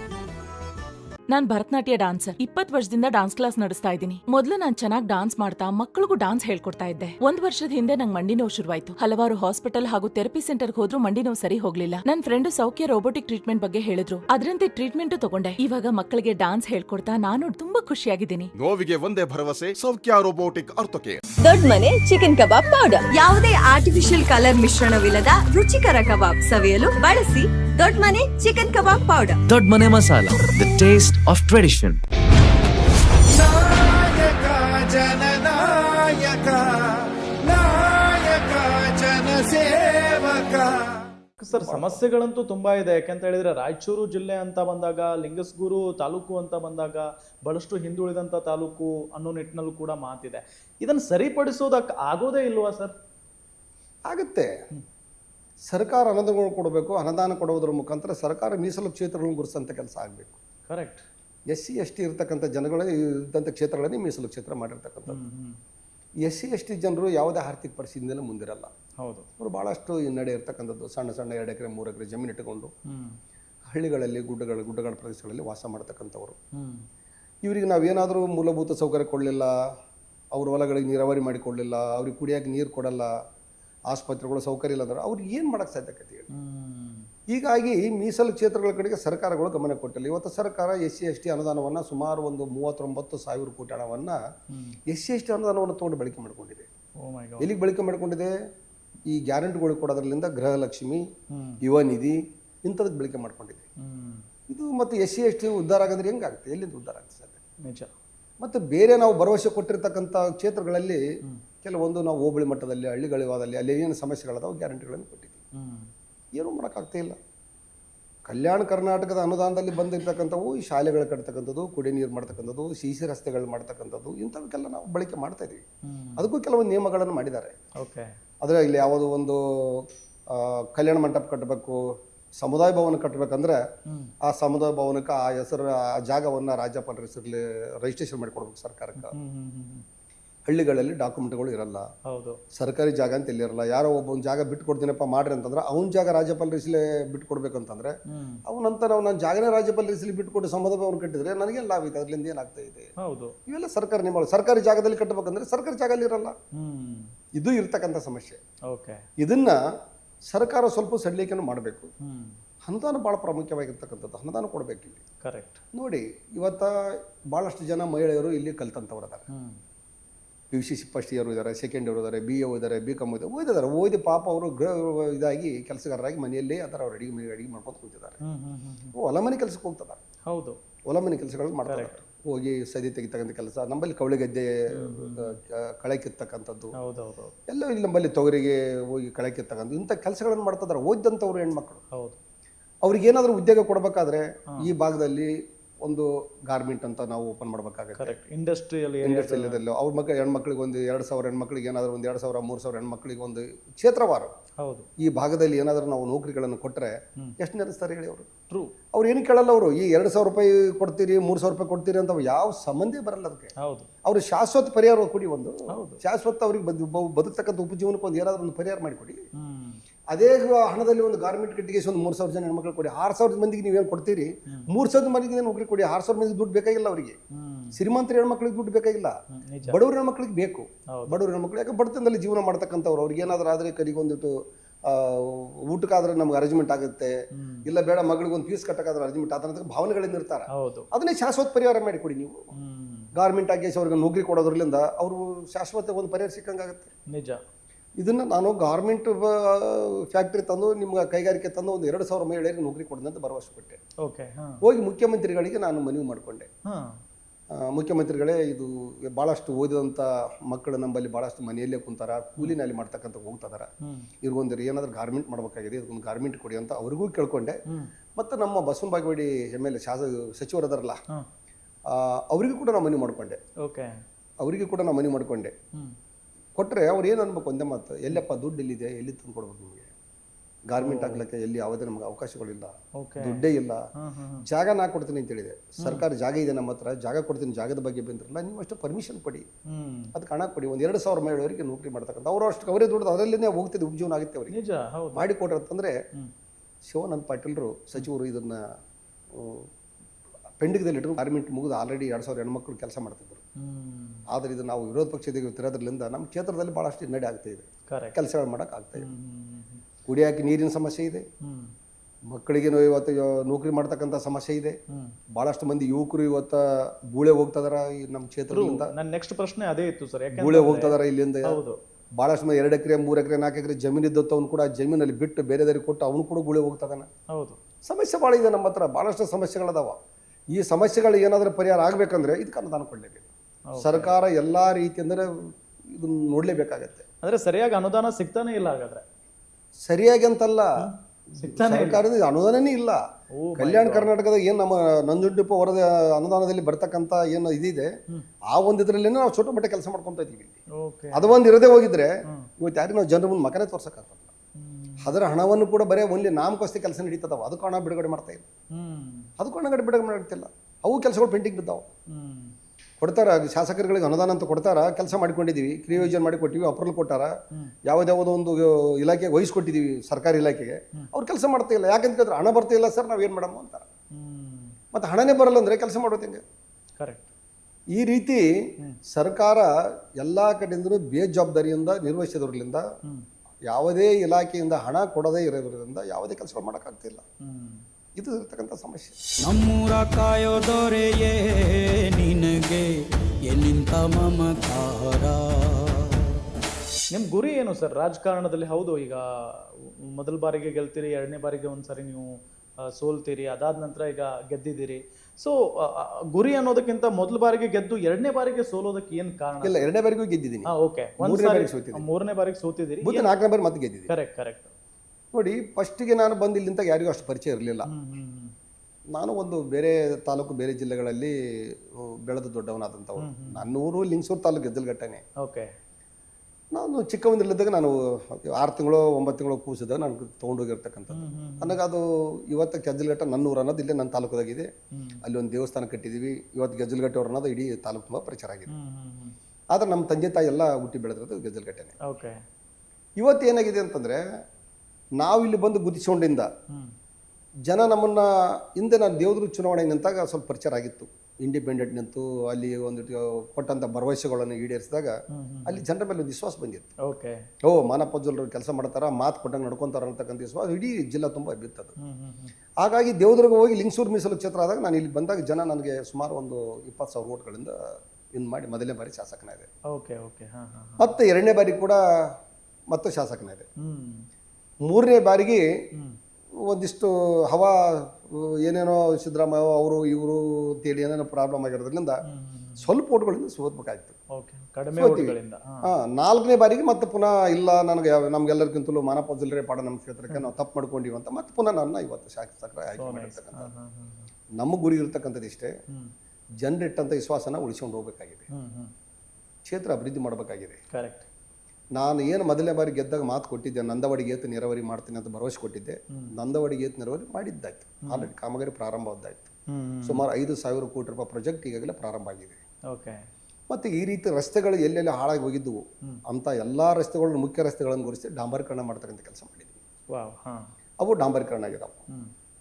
ನಾನ್ ಭರತನಾಟ್ಯ ಡಾನ್ಸರ್ ಇಪ್ಪತ್ ವರ್ಷದಿಂದ ಡಾನ್ಸ್ ಕ್ಲಾಸ್ ನಡೆಸ್ತಾ ಇದ್ದೀನಿ. ಮೊದಲು ನಾನ್ ಚೆನ್ನಾಗಿ ಡಾನ್ಸ್ ಮಾಡ್ತಾ ಮಕ್ಕಳಿಗೂ ಡಾನ್ಸ್ ಹೇಳ್ಕೊಡ್ತಾ ಇದ್ದೆ. ಒಂದ್ ವರ್ಷದ ಹಿಂದೆ ನಂಗೆ ಮಂಡಿ ನೋವು ಶುರುವಾಯ್ತು. ಹಲವಾರು ಹಾಸ್ಪಿಟಲ್ ಹಾಗೂ ಥೆರಪಿ ಸೆಂಟರ್ ಹೋದ್ರೂ ಮಂಡಿ ನೋವು ಸರಿ ಹೋಗ್ಲಿಲ್ಲ. ನನ್ ಫ್ರೆಂಡ್ ಸೌಖ್ಯ ರೋಬೋಟಿಕ್ ಟ್ರೀಟ್ಮೆಂಟ್ ಬಗ್ಗೆ ಹೇಳಿದ್ರು. ಅದರಂತೆ ಟ್ರೀಟ್ಮೆಂಟ್ ತಗೊಂಡೆ. ಇವಾಗ ಮಕ್ಕಳಿಗೆ ಡಾನ್ಸ್ ಹೇಳ್ಕೊಡ್ತಾ ನಾನು ತುಂಬಾ ಖುಷಿಯಾಗಿದ್ದೀನಿ. ನೋವಿಗೆ ಒಂದೇ ಭರವಸೆ ಸೌಖ್ಯ robotic ಅರ್ಥಕ್ಕೆ. Dodda Mane chicken kebab powder. ಯಾವುದೇ ಆರ್ಟಿಫಿಷಿಯಲ್ ಕಲರ್ ಮಿಶ್ರಣವಿಲ್ಲದ ರುಚಿಕರ ಕಬಾಬ್ ಸವಿಯಲು ಬಳಸಿ ದೊಡ್ಡ Mane chicken kebab powder. Dodda Mane masala. The taste of tradition sir ಸಮಸ್ಯೆಗಳಂತೂ ತುಂಬಾ ಇದೆ. ಯಾಕಂತ ಹೇಳಿದ್ರೆ ರಾಯಚೂರು ಜಿಲ್ಲೆ ಅಂತ ಬಂದಾಗ ಲಿಂಗಸ್ಗೂರು ತಾಲೂಕು ಅಂತ ಬಂದಾಗ ಬಹಳಷ್ಟು ಹಿಂದುಳಿದಂತ ತಾಲೂಕು ಅನ್ನೋ ನಿಟ್ಟಿನಲ್ಲೂ ಕೂಡ ಮಾತಿದೆ. ಇದನ್ನು ಸರಿಪಡಿಸೋದಕ್ಕೆ ಆಗೋದೇ ಇಲ್ವಾ ಸರ್? ಆಗುತ್ತೆ. ಸರ್ಕಾರ ಅನುದಾನಗಳು ಕೊಡಬೇಕು. ಅನುದಾನ ಕೊಡುವುದರ ಮುಖಾಂತರ ಸರ್ಕಾರ ಮೀಸಲು ಕ್ಷೇತ್ರಗಳನ್ನು ಗುರುಸಂತ ಕೆಲಸ ಆಗಬೇಕು. Correct S C S T ಇರ್ತಕ್ಕಂಥ ಜನಗಳೇ ಇದ್ದಂಥ ಕ್ಷೇತ್ರಗಳನ್ನೇ ಮೀಸಲು ಕ್ಷೇತ್ರ ಮಾಡಿರ್ತಕ್ಕಂಥದ್ದು. ಎಸ್ ಸಿ ಎಸ್ ಟಿ ಜನರು ಯಾವುದೇ ಆರ್ಥಿಕ ಪರಿಸ್ಥಿತಿಯಿಂದಲೂ ಮುಂದಿರಲ್ಲ. ಹೌದು. ಅವರು ಭಾಳಷ್ಟು ಹಿನ್ನಡೆ ಇರ್ತಕ್ಕಂಥದ್ದು. ಸಣ್ಣ ಸಣ್ಣ ಎರಡು ಎಕರೆ ಮೂರು ಎಕರೆ ಜಮೀನು ಇಟ್ಟುಕೊಂಡು ಹಳ್ಳಿಗಳಲ್ಲಿ ಗುಡ್ಡಗಳ ಗುಡ್ಡಗಳ ಪ್ರದೇಶಗಳಲ್ಲಿ ವಾಸ ಮಾಡ್ತಕ್ಕಂಥವ್ರು. ಇವರಿಗೆ ನಾವೇನಾದರೂ ಮೂಲಭೂತ ಸೌಕರ್ಯ ಕೊಡಲಿಲ್ಲ ಅವ್ರ ಹೊಲಗಳಿಗೆ ನೀರಾವರಿ ಮಾಡಿಕೊಡಲಿಲ್ಲ ಅವ್ರಿಗೆ ಕುಡಿಯೋಕೆ ನೀರು ಕೊಡಲ್ಲ ಆಸ್ಪತ್ರೆಗಳು ಸೌಕರ್ಯ ಇಲ್ಲ ಅಂದ್ರೆ ಅವ್ರಿಗೆ ಏನು ಮಾಡೋಕ್ಕೆ ಸಾಧ್ಯಕತೆ ಹೇಳಿ? ಹೀಗಾಗಿ ಮೀಸಲು ಕ್ಷೇತ್ರಗಳ ಕಡೆಗೆ ಸರ್ಕಾರಗಳು ಗಮನ ಕೊಟ್ಟಿಲ್ಲ. ಇವತ್ತು ಸರ್ಕಾರ ಎಸ್ ಸಿ ಎಸ್ ಟಿ ಅನುದಾನವನ್ನು ಸುಮಾರು ಒಂದು ಮೂವತ್ತೊಂಬತ್ತು ಸಾವಿರ ಕೋಟಿ ಹಣವನ್ನು ಎಸ್ ಸಿ ಎಸ್ ಟಿ ಅನುದಾನವನ್ನು ತೊಗೊಂಡು ಬಳಕೆ ಮಾಡಿಕೊಂಡಿದೆ. ಎಲ್ಲಿಗೆ ಬಳಕೆ ಮಾಡಿಕೊಂಡಿದೆ? ಈ ಗ್ಯಾರಂಟಿಗಳು ಕೊಡೋದ್ರಲ್ಲಿಂದ ಗೃಹಲಕ್ಷ್ಮಿ ಯುವ ನಿಧಿ ಇಂಥದಕ್ಕೆ ಬಳಕೆ ಮಾಡ್ಕೊಂಡಿದೆ. ಇದು ಮತ್ತು ಎಸ್ ಸಿ ಎಸ್ ಟಿ ಉದ್ಧಾರ ಆಗಿದ್ರೆ ಹೆಂಗಾಗುತ್ತೆ? ಎಲ್ಲಿಂದ ಉದ್ಧಾರ ಆಗ್ತದೆ ಸರ್? ನಿಜ. ಮತ್ತು ಬೇರೆ ನಾವು ಭರವಸೆ ಕೊಟ್ಟಿರ್ತಕ್ಕಂಥ ಕ್ಷೇತ್ರಗಳಲ್ಲಿ ಕೆಲವೊಂದು ನಾವು ಹೋಬಳಿ ಮಟ್ಟದಲ್ಲಿ ಹಳ್ಳಿಗಳಿವಾದಲ್ಲಿ ಅಲ್ಲಿ ಏನೇನು ಸಮಸ್ಯೆಗಳದಾವೆ ಗ್ಯಾರಂಟಿಗಳನ್ನು ಕೊಟ್ಟಿದ್ದೀವಿ. ಏನೂ ಮಾಡೋಕ್ಕಾಗ್ತಾ ಇಲ್ಲ. ಕಲ್ಯಾಣ ಕರ್ನಾಟಕದ ಅನುದಾನದಲ್ಲಿ ಬಂದಿರತಕ್ಕಂಥವು ಈ ಶಾಲೆಗಳು ಕಟ್ತಕ್ಕಂಥದ್ದು ಕುಡಿ ನೀರು ಮಾಡ್ತಕ್ಕಂಥದ್ದು ಸಿಸಿ ರಸ್ತೆಗಳು ಮಾಡ್ತಕ್ಕಂಥದ್ದು ಇಂಥವಕ್ಕೆಲ್ಲ ನಾವು ಬಳಕೆ ಮಾಡ್ತಾ ಇದ್ದೀವಿ ಅದಕ್ಕೂ ಕೆಲವು ನಿಯಮಗಳನ್ನು ಮಾಡಿದ್ದಾರೆ. ಓಕೆ. ಆದರೆ ಇಲ್ಲಿ ಯಾವುದೋ ಒಂದು ಆ, ಕಲ್ಯಾಣ ಮಂಟಪ ಕಟ್ಟಬೇಕು ಸಮುದಾಯ ಭವನ ಕಟ್ಟಬೇಕಂದ್ರೆ ಆ ಸಮುದಾಯ ಭವನಕ್ಕೆ ಆ ಹೆಸರು ಆ ಜಾಗವನ್ನು ರಾಜ್ಯಪಾಲರ ಹೆಸರಲ್ಲಿ ರಿಜಿಸ್ಟ್ರೇಷನ್ ಮಾಡಿಕೊಡ್ಬೇಕು ಸರ್ಕಾರಕ್ಕೆ. ಹಳ್ಳಿಗಳಲ್ಲಿ ಡಾಕ್ಯುಮೆಂಟ್ಗಳು ಇರಲ್ಲ. ಹೌದು. ಸರ್ಕಾರಿ ಜಾಗ ಅಂತ ಎಲ್ಲಿರಲ್ಲ? ಯಾರೋ ಒಬ್ಬ ಒಂದು ಜಾಗ ಬಿಟ್ಟು ಕೊಡ್ತೀನಪ್ಪ ಮಾಡ್ರಿ ಅಂತಂದ್ರೆ ಅವ್ನ ಜಾಗ ರಾಜ್ಯಪಾಲ ರೀಸಲೇ ಬಿಟ್ಟು ಕೊಡ್ಬೇಕಂತಂದ್ರೆ ಹ್ಮ್ ಅವನಂತ ನಾವು ನನ್ನ ಜಾಗನೇ ರಾಜ್ಯಪಾಲ ರೀಸಲಿ ಬಿಟ್ಕೊಟ್ಟು ಕೊಟ್ಟು ಸಮುದಾಯ ಭವನ ಕಟ್ಟಿದ್ರೆ ನನಗೆ ಲಾಭ ಇದೆ ಅದರಿಂದ ಏನಾಗ್ತಾ ಇದೆ? ಹೌದು. ಇವೆಲ್ಲ ಸರ್ಕಾರ ನಿಮ್ಮ ಸರ್ಕಾರಿ ಜಾಗದಲ್ಲಿ ಕಟ್ಟಬೇಕಂದ್ರೆ ಸರ್ಕಾರಿ ಜಾಗದಲ್ಲಿ ಇರಲ್ಲ. ಇದು ಇರ್ತಕ್ಕಂಥ ಸಮಸ್ಯೆ. ಓಕೆ. ಇದನ್ನ ಸರ್ಕಾರ ಸ್ವಲ್ಪ ಸಡಿಲಿಕೆಯನ್ನು ಮಾಡಬೇಕು. ಅನುದಾನ ಭಾಳ ಪ್ರಾಮುಖ್ಯವಾಗಿರ್ತಕ್ಕಂಥದ್ದು. ಅನುದಾನ ಕೊಡಬೇಕಿಲ್ಲಿ. ಕರೆಕ್ಟ್. ನೋಡಿ ಇವತ್ತ ಭಾಳಷ್ಟು ಜನ ಮಹಿಳೆಯರು ಇಲ್ಲಿ ಕಲ್ತಂಥವ್ರು ಅದಾರೆ. U C C first year ಇದ್ದಾರೆ ಸೆಕೆಂಡ್ ಇಯರ್ ಇದ್ದಾರೆ ಬಿ ಎ ಇದ್ದಾರೆ ಬಿ ಕಾಮ್ ಇದ್ದಾರೆ ಓದಿದ್ದಾರೆ. ಓದಿ ಪಾಪ ಅವರು ಗೃಹ ಇದಾಗಿ ಕೆಲಸಗಾರರಾಗಿ ಮನೆಯಲ್ಲೇ ಆ ಥರ ಅವ್ರು ಅಡಿಗೆ ಮನೆ ಅಡಿಗೆ ಮಾಡ್ಕೊಂಡು ಕೂತಿದ್ದಾರೆ. ಹೊಲ ಮನೆ ಕೆಲಸಕ್ಕೆ ಹೋಗ್ತಿದ್ದಾರೆ ಹೌದು. ಹೊಲ ಮನೆ ಕೆಲಸಗಳು ಮಾಡ್ತಾರೆ ಹೋಗಿ ಸದಿ ತೆಗಿತಕ್ಕಂಥ ಕೆಲಸ ನಮ್ಮಲ್ಲಿ ಕವಳಿಗದ್ದೆ ಆ, ಕಳೆ ಕಿತ್ತಕ್ಕಂಥದ್ದು ಎಲ್ಲ ಇಲ್ಲಿ ನಮ್ಮಲ್ಲಿ ತೊಗರಿಗೆ ಹೋಗಿ ಕಳೆ ಕಿತ್ತಕ್ಕಂಥ ಇಂಥ ಕೆಲಸಗಳನ್ನು ಮಾಡ್ತಿದ್ದಾರೆ ಓದಿದಂಥವ್ರು ಹೆಣ್ಮಕ್ಳು. ಹೌದು. ಅವ್ರಿಗೆ ಏನಾದರೂ ಉದ್ಯೋಗ ಕೊಡಬೇಕಾದ್ರೆ ಈ ಭಾಗದಲ್ಲಿ ಒಂದು ಗಾರ್ಮೆಂಟ್ ಅಂತ ನಾವು ಓಪನ್ ಮಾಡಬೇಕಾಗುತ್ತೆ. ಕರೆಕ್ಟ್ ಇಂಡಸ್ಟ್ರಿಯಲ್ ಇಂಡಸ್ಟ್ರಿಯಲ್ ಅವ್ರ ಮಕ್ಕಳು ಹೆಣ್ಮಕ್ಳಿಗೆ ಒಂದು ಎರಡು ಸಾವಿರ ಹೆಣ್ಮಕ್ಳಿಗೆ ಏನಾದರೂ ಒಂದು ಎರಡು ಸಾವಿರ ಮೂರು ಸಾವಿರ ಹೆಣ್ಮಕ್ಳಿಗೆ ಒಂದು ಕ್ಷೇತ್ರವಾರು. ಹೌದು. ಈ ಭಾಗದಲ್ಲಿ ಏನಾದರೂ ನಾವು ನೌಕರಿಗಳನ್ನು ಕೊಟ್ಟರೆ ಎಷ್ಟು ನೆನೆಸ್ತಾರೆ ಹೇಳಿ ಅವರು? ಟ್ರೂ ಅವ್ರು ಏನು ಕೇಳಲ್ಲ ಅವರು. ಈ ಎರಡು ಸಾವಿರ ರೂಪಾಯಿ ಕೊಡ್ತೀರಿ ಮೂರು ಸಾವಿರ ರೂಪಾಯಿ ಕೊಡ್ತೀರಿ ಅಂತ ಯಾವ ಸಂಬಂಧೇ ಬರಲ್ಲ ಅದಕ್ಕೆ. ಹೌದು. ಅವರು ಶಾಶ್ವತ ಪರಿಹಾರ ಕೊಡಿ ಒಂದು. ಹೌದು. ಶಾಶ್ವತ ಅವ್ರಿಗೆ ಬದುಕ್ತಕ್ಕಂಥ ಉಪಜೀವನಕ್ಕೆ ಒಂದು ಏನಾದರೂ ಒಂದು ಪರಿಹಾರ ಮಾಡಿಕೊಡಿ. ಅದೇ ಹಣದಲ್ಲಿ ಒಂದು ಗಾರ್ಮೆಂಟ್ ಕಟ್ಟಿಗೆ ಒಂದು ಮೂರು ಸಾವಿರ ಜನ ಹೆಣ್ಮಕ್ಳು ಕೊಡಿ. ಆರು ಸಾವಿರದ ಮಂದಿಗೆ ನೀವೇನು ಕೊಡ್ತೀರಿ? ಮೂರು ಸಾವಿರದ ಮಂದಿಗೆ ನೌಕರಿ ಕೊಡಿ. ಆರು ಸಾವಿರ ಮಂದಿಗೆ ದುಡ್ಡು ಬೇಕಾಗಿಲ್ಲ ಅವರಿಗೆ. ಶ್ರೀಮಂತರ ಹೆಣ್ಮಕ್ಳಿಗೆ ದುಡ್ಡು ಬೇಕಾಗಿಲ್ಲ. ಬಡವ್ರ ಹೆಣ್ಮಕ್ಳಿಗೆ ಬೇಕು. ಬಡವ್ರ ಹೆಣ್ಮಕ್ಳು ಯಾಕೆ ಬಡತನದಲ್ಲಿ ಜೀವನ ಮಾಡ್ತಕ್ಕಂಥವ್ರು. ಅವ್ರಿಗೆ ಏನಾದರೂ ಆದರೆ ಕರಿಗೊಂದಿಟ್ಟು ಆ, ಊಟಕ್ಕಾದ್ರೆ ನಮ್ಗೆ ಅರೇಂಜ್ಮೆಂಟ್ ಆಗುತ್ತೆ. ಇಲ್ಲ ಬೇಡ ಮಗಳಿಗೆ ಒಂದು ಫೀಸ್ ಕಟ್ಟಕ್ಕಾದ್ರೆ ಅರೇಂಜ್ಮೆಂಟ್ ಆದ್ರೆ ಭಾವನೆಗಳಿಂದ ಇರ್ತಾರೆ. ಅದನ್ನೇ ಶಾಶ್ವತ ಪರಿಹಾರ ಮಾಡಿ ಕೊಡಿ ನೀವು. ಗಾರ್ಮೆಂಟ್ ಆಗಿ ಅವ್ರಿಗೆ ನೌಕರಿ ಕೊಡೋದ್ರಲ್ಲಿಂದ ಅವರು ಶಾಶ್ವತ ಒಂದು ಪರಿಹಾರ ಸಿಕ್ಕಂಗಾಗುತ್ತೆ. ನಿಜ. ಇದನ್ನು ನಾನು ಗಾರ್ಮೆಂಟ್ ಫ್ಯಾಕ್ಟ್ರಿ ತಂದು ನಿಮ್ಗೆ ಕೈಗಾರಿಕೆ ತಂದು ಒಂದು ಎರಡು ಸಾವಿರ ಮಹಿಳೆಯರಿಗೆ ನೌಕರಿ ಕೊಡೋದು ಅಂತ ಭರವಸೆ ಕೊಟ್ಟೆ. ಓಕೆ ಹೋಗಿ ಮುಖ್ಯಮಂತ್ರಿಗಳಿಗೆ ನಾನು ಮನವಿ ಮಾಡಿಕೊಂಡೆ. ಮುಖ್ಯಮಂತ್ರಿಗಳೇ ಇದು ಭಾಳಷ್ಟು ಓದಿದಂಥ ಮಕ್ಕಳು ನಮ್ಮಲ್ಲಿ ಭಾಳಷ್ಟು ಮನೆಯಲ್ಲೇ ಕುಂತಾರ ಕೂಲಿನಲ್ಲಿ ಮಾಡ್ತಕ್ಕಂಥ ಹೋಗ್ತದಾರ. ಇವ್ರಿಗೊಂದು ಏನಾದರೂ ಗಾರ್ಮೆಂಟ್ ಮಾಡಬೇಕಾಗಿದೆ ಇದೊಂದು ಗಾರ್ಮೆಂಟ್ ಕೊಡಿ ಅಂತ ಅವ್ರಿಗೂ ಕೇಳ್ಕೊಂಡೆ. ಮತ್ತೆ ನಮ್ಮ Basavana Bagewadi M L A ಶಾಸ ಸಚಿವರದಾರಲ್ಲ ಅವರಿಗೂ ಕೂಡ ನಾನು ಮನವಿ ಮಾಡಿಕೊಂಡೆ. ಓಕೆ ಅವರಿಗೂ ಕೂಡ ನಾನು ಮನವಿ ಮಾಡಿಕೊಂಡೆ. ಕೊಟ್ಟರೆ ಅವ್ರು ಏನು ಅನ್ಬೇಕು ಒಂದೇ ಮಾತು ಎಲ್ಲಪ್ಪ ದುಡ್ಡು ಎಲ್ಲಿದೆ ಎಲ್ಲಿ ತಂದು ಕೊಡ್ಬೇಕು ನಿಮಗೆ? ಗಾರ್ಮೆಂಟ್ ಹಾಕ್ಲಿಕ್ಕೆ ಎಲ್ಲಿ ಯಾವುದೇ ನಮ್ಗೆ ಅವಕಾಶಗಳಿಲ್ಲ. ದುಡ್ಡೇ ಇಲ್ಲ. ಜಾಗ ನಾ ಕೊಡ್ತೀನಿ ಅಂತ ಹೇಳಿದೆ. ಸರ್ಕಾರ ಜಾಗ ಇದೆ ನಮ್ಮ ಹತ್ರ ಜಾಗ ಕೊಡ್ತೀನಿ ಜಾಗದ ಬಗ್ಗೆ ಬಂದಿರಲ್ಲ ನೀವು ಅಷ್ಟು ಪರ್ಮಿಷನ್ ಕೊಡಿ. ಅದಕ್ಕೆ ಹಣ ಕೊಡಿ. ಒಂದು ಎರಡು ಸಾವಿರ ಮಹಿಳೆಯವರಿಗೆ ನೌಕರಿ ಮಾಡ್ತಕ್ಕಂಥ ಅವರು ಅಷ್ಟು ಅವರೇ ದುಡ್ಡು ಅದರಲ್ಲೇ ಹೋಗ್ತಿದ್ದು ಉಪಜೀವನ ಆಗುತ್ತೆ ಅವರಿಗೆ. ಮಾಡಿ ಅಂತಂದರೆ ಪಾಟೀಲ್ರು ಸಚಿವರು ಇದನ್ನ ಪೆಂಡಿಗದಲ್ಲಿ ಇಟ್ಕೊಂಡು ಗಾರ್ಮೆಂಟ್ ಮುಗಿದು ಆಲ್ರೆಡಿ ಎರಡು ಸಾವಿರ ಹೆಣ್ಮಕ್ಳು ಕೆಲಸ ಮಾಡ್ತಿದ್ರು. ಆದರೆ ಇದು ನಾವು ವಿರೋಧ ಪಕ್ಷ ತಿರೋದ್ರಿಂದ ನಮ್ಮ ಕ್ಷೇತ್ರದಲ್ಲಿ ಭಾಳಷ್ಟು ಹಿನ್ನಡೆ ಆಗ್ತಾ ಇದೆ. ಕೆಲಸ ಕೆಲಸಗಳು ಮಾಡೋಕೆ ಆಗ್ತಾ ಇದೆ. ಕುಡಿಯೋಕೆ ನೀರಿನ ಸಮಸ್ಯೆ ಇದೆ. ಮಕ್ಕಳಿಗೆ ಇವತ್ತು ನೌಕರಿ ಮಾಡ್ತಕ್ಕಂಥ ಸಮಸ್ಯೆ ಇದೆ. ಬಹಳಷ್ಟು ಮಂದಿ ಯುವಕರು ಇವತ್ತು ಗೂಳೆ ಹೋಗ್ತದಾರ ಈ ನಮ್ಮ ಕ್ಷೇತ್ರದಿಂದ. ನೆಕ್ಸ್ಟ್ ಪ್ರಶ್ನೆ ಅದೇ ಇತ್ತು ಸರ್ ಗೂಳೆ ಹೋಗ್ತದಾರ ಇಲ್ಲಿಂದ. ಹೌದು. ಭಾಳಷ್ಟು ಮಂದಿ ಎರಡು ಎಕರೆ ಮೂರು ಎಕರೆ ನಾಲ್ಕು ಎಕರೆ ಜಮೀನು ಇದ್ದತ್ತು ಕೂಡ ಆ ಜಮೀನಲ್ಲಿ ಬಿಟ್ಟು ಬೇರೆದವ್ರಿಗೆ ಕೊಟ್ಟು ಅವನು ಕೂಡ ಗೂಳೆ ಹೋಗ್ತದಾನ. ಹೌದು. ಸಮಸ್ಯೆ ಭಾಳ ಇದೆ ನಮ್ಮ ಹತ್ರ. ಭಾಳಷ್ಟು ಸಮಸ್ಯೆಗಳದಾವ. ಈ ಸಮಸ್ಯೆಗಳು ಏನಾದರೂ ಪರಿಹಾರ ಆಗಬೇಕಂದ್ರೆ ಇದಕ್ಕೆ ಅನುದಾನ ಕೊಡಲೇಬೇಕು. ಸರ್ಕಾರ ಎಲ್ಲ ಅಂದ್ರೆ ಇದನ್ನ ನೋಡ್ಲೇಬೇಕಾಗತ್ತೆ. ಅಂದ್ರೆ ಸರಿಯಾಗಿ ಅನುದಾನ ಸಿಗ್ತಾನೆ ಇಲ್ಲ ಹಾಗಾದ್ರೆ. ಸರಿಯಾಗಿ ಅಂತಲ್ಲ. ಸರ್ಕಾರದ ಸರ್ಕಾರದಿಂದ ಅನುದಾನನೇ ಇಲ್ಲ. Oh ಕಲ್ಯಾಣ. ಕರ್ನಾಟಕದ ಏನು ನಮ್ಮ ನಂಜುಂಡಿಪ್ಪ ವರದ ಅನುದಾನದಲ್ಲಿ ಬರ್ತಕ್ಕಂತ ಏನು ಇದಿದೆ ಆ ಒಂದ್ ಇದ್ರಲ್ಲಿ ನಾವು ಚೋಟ ಮಟ್ಟ ಕೆಲಸ ಮಾಡ್ಕೊತಾ ಓಕೆ ಅದು ಒಂದು ಇರದೇ ಹೋಗಿದ್ರೆ ಇವತ್ತು ಯಾರಿಗೆ ನಾವು ಜನರ ಮುಂದೆ ಮಕನೇ ತೋರ್ಸಕ್ಕಾಗಲ್ಲ. ಅದರ ಹಣವನ್ನು ಕೂಡ ಬರೇ ಒಂದೇ ನಾಮಕೋಸ್ತಿ ಕೆಲಸ ನಡೀತದವ ಅದಕ್ಕೆ ಹಣ ಬಿಡುಗಡೆ ಮಾಡ್ತಾ ಇಲ್ಲ. ಅದಕ್ಕೂ ಹಣ ಬಿಡುಗಡೆ ಮಾಡ್ತಿಲ್ಲ. ಅವು ಕೆಲಸಗಳು ಪೆಂಡಿಂಗ್ ಬಿದ್ದಾವೆ. ಕೊಡ್ತಾರ? ಶಾಸಕರುಗಳಿಗೆ ಅನುದಾನ ಅಂತ ಕೊಡ್ತಾರ? ಕೆಲಸ ಮಾಡಿಕೊಂಡಿದ್ದೀವಿ ಕ್ರಿಯೋಜನ್ ಮಾಡಿ ಕೊಟ್ಟಿವಿ ಅಪ್ರೂವಲ್ ಕೊಟ್ಟಾರ? ಯಾವುದ್ಯಾವುದೋ ಒಂದು ಇಲಾಖೆಗೆ ವಹಿಸ್ಕೊಟ್ಟಿದ್ದೀವಿ ಸರ್ಕಾರಿ ಇಲಾಖೆಗೆ. ಅವ್ರು ಕೆಲಸ ಮಾಡ್ತಾ ಇಲ್ಲ. ಯಾಕಂತ ಕೇಳಿದ್ರೆ ಹಣ ಬರ್ತಾ ಇಲ್ಲ ಸರ್ ನಾವೇನು ಮಾಡಮ್ಮ ಅಂತಾರೆ. ಮತ್ತು ಹಣನೇ ಬರಲ್ಲ ಅಂದರೆ ಕೆಲಸ ಮಾಡೋದು ಹೆಂಗೆ? ಕರೆಕ್ಟ್ ಈ ರೀತಿ ಸರ್ಕಾರ ಎಲ್ಲ ಕಡೆಯಿಂದಲೂ ಬೇಜವಾಬ್ದಾರಿಯಿಂದ ನಿರ್ವಹಿಸಿದ್ರಿಂದ ಯಾವುದೇ ಇಲಾಖೆಯಿಂದ ಹಣ ಕೊಡದೇ ಇರೋದ್ರಿಂದ ಯಾವುದೇ ಕೆಲಸ ಮಾಡೋಕ್ಕಾಗ್ತಿಲ್ಲ. ಇದು ಇರ್ತಕ್ಕಂಥ ಸಮಸ್ಯೆ. ನಮ್ಮೂರ ಕಾಯೋದೊರೆಯೇ ನಿನಗೆ ಎನ್ನಿಂತ ಮಮಕಾರ ನಿಮ್ಮ ಗುರಿ ಏನು ಸರ್? ರಾಜಕಾರಣದಲ್ಲಿ ಹೌದು ಈಗ ಮೊದಲ ಬಾರಿಗೆ ಗೆಲ್ತೀರಿ ಎರಡನೇ ಬಾರಿಗೆ ಒಂದ್ಸರಿ ನೀವು ಆ, ಸೋಲ್ತೀರಿ ಅದಾದ ನಂತರ ಈಗ ಗೆದ್ದಿದ್ದೀರಿ. ಸೊ ಗುರಿ ಅನ್ನೋದಕ್ಕಿಂತ ಮೊದಲ ಬಾರಿಗೆ ಗೆದ್ದು ಎರಡನೇ ಬಾರಿಗೆ ಸೋಲೋದಕ್ಕೆ ಏನು ಕಾರಣ? ಇಲ್ಲ ಎರಡನೇ ಬಾರಿಗೂ ಗೆದ್ದಿದ್ದೀನಿ. ಓಕೆ ಮೂರನೇ ಬಾರಿಗೆ ಸೋತಿದ್ದೀನಿ. ಮೂರನೇ ಬಾರಿಗೆ ಸೋತಿದ್ದೀರಿ. ಮತ್ತೆ ನಾಲ್ಕನೇ ಬಾರಿ ಮತ್ತೆ ಗೆದ್ದಿದ್ದೀನಿ. ಕರೆಕ್ಟ್ ಕರೆಕ್ಟ್ ನೋಡಿ ಫಸ್ಟಿಗೆ ನಾನು ಬಂದು ಇಲ್ಲಿಂದ ಯಾರಿಗೂ ಅಷ್ಟು ಪರಿಚಯ ಇರಲಿಲ್ಲ. ನಾನು ಒಂದು ಬೇರೆ ತಾಲೂಕು ಬೇರೆ ಜಿಲ್ಲೆಗಳಲ್ಲಿ ಬೆಳೆದ ಬೆಳೆದು ದೊಡ್ಡವನಾದಂಥವು ನನ್ನ ಊರು ಲಿಂಗಸೂರು ತಾಲೂಕು ಗೆದ್ದಲ್ಗಟ್ಟನೆ ಓಕೆ. ನಾನು ಚಿಕ್ಕವನಿಲ್ಲದಾಗ ನಾನು ಆರು ತಿಂಗಳು ಒಂಬತ್ತು ತಿಂಗಳು ಕೂಸಿದಾಗ ನಾನು ತೊಗೊಂಡೋಗಿರ್ತಕ್ಕಂಥದ್ದು ನನಗೆ ಅದು ಇವತ್ತು ಗೆಜ್ಜಲ್ಘಟ್ಟ ನನ್ನ ಊರು ಅನ್ನೋದು ಇಲ್ಲೇ ನನ್ನ ತಾಲೂಕದಾಗಿದೆ. ಅಲ್ಲಿ ಒಂದು ದೇವಸ್ಥಾನ ಕಟ್ಟಿದ್ದೀವಿ ಇವತ್ತು ಗೆಜ್ಜಲ್ಘಟ್ಟ ಅವ್ರು ಅನ್ನೋದು ಇಡೀ ತಾಲೂಕು ತುಂಬ ಪ್ರಚಾರ ಆಗಿದೆ. ಆದರೆ ನಮ್ಮ ತಂದೆ ತಾಯಿ ಎಲ್ಲ ಹುಟ್ಟಿ ಬೆಳೆದಿರೋದು ಗೆಜ್ಜಲ್ಘಟ್ಟನೆ. ಓಕೆ. ಇವತ್ತು ಏನಾಗಿದೆ ಅಂತಂದರೆ ನಾವು ಇಲ್ಲಿ ಬಂದು ಗುದಿಸ್ಕೊಂಡಿಂದ ಜನ ನಮ್ಮನ್ನು ಹಿಂದೆ ನಾನು ದೇವದ್ರ ಚುನಾವಣೆ ನಿಂತಾಗ ಸ್ವಲ್ಪ ಪರಿಚಯ ಆಗಿತ್ತು. ಇಂಡಿಪೆಂಡೆಂಟ್ ನಿಂತು ಅಲ್ಲಿ ಒಂದು ಕೊಟ್ಟಂಥ ಭರವಸೆಗಳನ್ನು ಈಡೇರಿಸಿದಾಗ ಅಲ್ಲಿ ಜನರ ಮೇಲೆ ಒಂದು ವಿಶ್ವಾಸ ಬಂದಿತ್ತು. ಓಕೆ ಓ ಮಾನಪ್ಪಜ್ಜಲ್ರು ಕೆಲಸ ಮಾಡ್ತಾರ ಮಾತು ಕೊಟ್ಟಂಗೆ ನಡ್ಕೊತಾರ ಅಂತಕ್ಕಂಥ ವಿಶ್ವಾಸ ಇಡೀ ಜಿಲ್ಲಾ ತುಂಬ ಬಿತ್ತದು. ಹಾಗಾಗಿ ದೇವದುರ್ಗ ಹೋಗಿ ಲಿಂಗಸೂರು ಮೀಸಲು ಕ್ಷೇತ್ರ ಆದಾಗ ನಾನು ಇಲ್ಲಿ ಬಂದಾಗ ಜನ ನನಗೆ ಸುಮಾರು ಒಂದು ಇಪ್ಪತ್ತು ಸಾವಿರ ಓಟ್ಗಳಿಂದ ಇನ್ ಮಾಡಿ ಮೊದಲನೇ ಬಾರಿ ಶಾಸಕನಾಗಿದೆ ಓಕೆ ಓಕೆ ಮತ್ತೆ ಎರಡನೇ ಬಾರಿ ಕೂಡ ಮತ್ತೆ ಶಾಸಕನಾಗಿದೆ ಮೂರನೇ ಬಾರಿಗೆ ಒಂದಿಷ್ಟು ಹವಾ ಏನೇನೋ ಸಿದ್ದರಾಮಯ್ಯ ಅವರು ಇವರು ಅಂತೇಳಿ ಏನೇನೋ ಪ್ರಾಬ್ಲಮ್ ಆಗಿರೋದ್ರಿಂದ ಸ್ವಲ್ಪ ಓಟ್ಗಳಿಂದ ಸೋತ್ಬೇಕಾಯ್ತು. ಹಾಂ. ನಾಲ್ಕನೇ ಬಾರಿಗೆ ಮತ್ತೆ ಪುನಃ ಇಲ್ಲ ನನಗೆ ನಮ್ಗೆಲ್ಲರಿಗಿಂತಲೂ ಮಾನಪ್ಪ ಜಿಲ್ಲೆ ಪಾಡ ನಮ್ಮ ಕ್ಷೇತ್ರಕ್ಕೆ ನಾವು ತಪ್ಪು ಮಾಡ್ಕೊಂಡಿವಿ ಅಂತ ಮತ್ತೆ ಪುನಃ ನನ್ನ ಇವತ್ತು ಶಾಸಕರ ಆಯ್ಕೆ ಮಾಡಿರ್ತಕ್ಕಂಥ ನಮ್ಮ ಗುರಿ ಇರ್ತಕ್ಕಂಥದ್ದು ಇಷ್ಟೇ. ಜನರಿಟ್ಟಂಥ ವಿಶ್ವಾಸನ ಉಳಿಸ್ಕೊಂಡು ಹೋಗ್ಬೇಕಾಗಿದೆ. ಕ್ಷೇತ್ರ ಅಭಿವೃದ್ಧಿ ಮಾಡಬೇಕಾಗಿದೆ. ಕರೆಕ್ಟ್ ನಾನು ಏನು ಮೊದಲನೇ ಬಾರಿ ಗೆದ್ದಾಗ ಮಾತು ಕೊಟ್ಟಿದ್ದೆ ನಂದವಾಡಿಗೆ ಏತು ನೀರಾವರಿ ಮಾಡ್ತೀನಿ ಅಂತ ಭರವಸೆ ಕೊಟ್ಟಿದ್ದೆ. ನಂದವಾಡಿಗೆ ಏತು ನೀರಾವರಿ ಮಾಡಿದ್ದಾಯ್ತು. ಆಲ್ರೆಡಿ ಕಾಮಗಾರಿ ಪ್ರಾರಂಭವಾದ್ದಾಯ್ತು ಸುಮಾರು ಐದು ಸಾವಿರ ಕೋಟಿ ರೂಪಾಯಿ ಪ್ರಾಜೆಕ್ಟ್ ಈಗಾಗಲೇ ಪ್ರಾರಂಭ ಆಗಿದೆ. ಓಕೆ. ಮತ್ತು ಈ ರೀತಿ ರಸ್ತೆಗಳು ಎಲ್ಲೆಲ್ಲಿ ಹಾಳಾಗಿ ಹೋಗಿದ್ದವು. ಅಂತ ಎಲ್ಲ ರಸ್ತೆಗಳನ್ನು ಮುಖ್ಯ ರಸ್ತೆಗಳನ್ನು ಗುರಿಸಿ ಡಾಂಬರೀಕರಣ ಮಾಡ್ತಕ್ಕಂಥ ಕೆಲಸ ಮಾಡಿದ್ವಿ. ಅವು ಡಾಂಬರೀಕರಣ ಆಗಿದಾವೆ.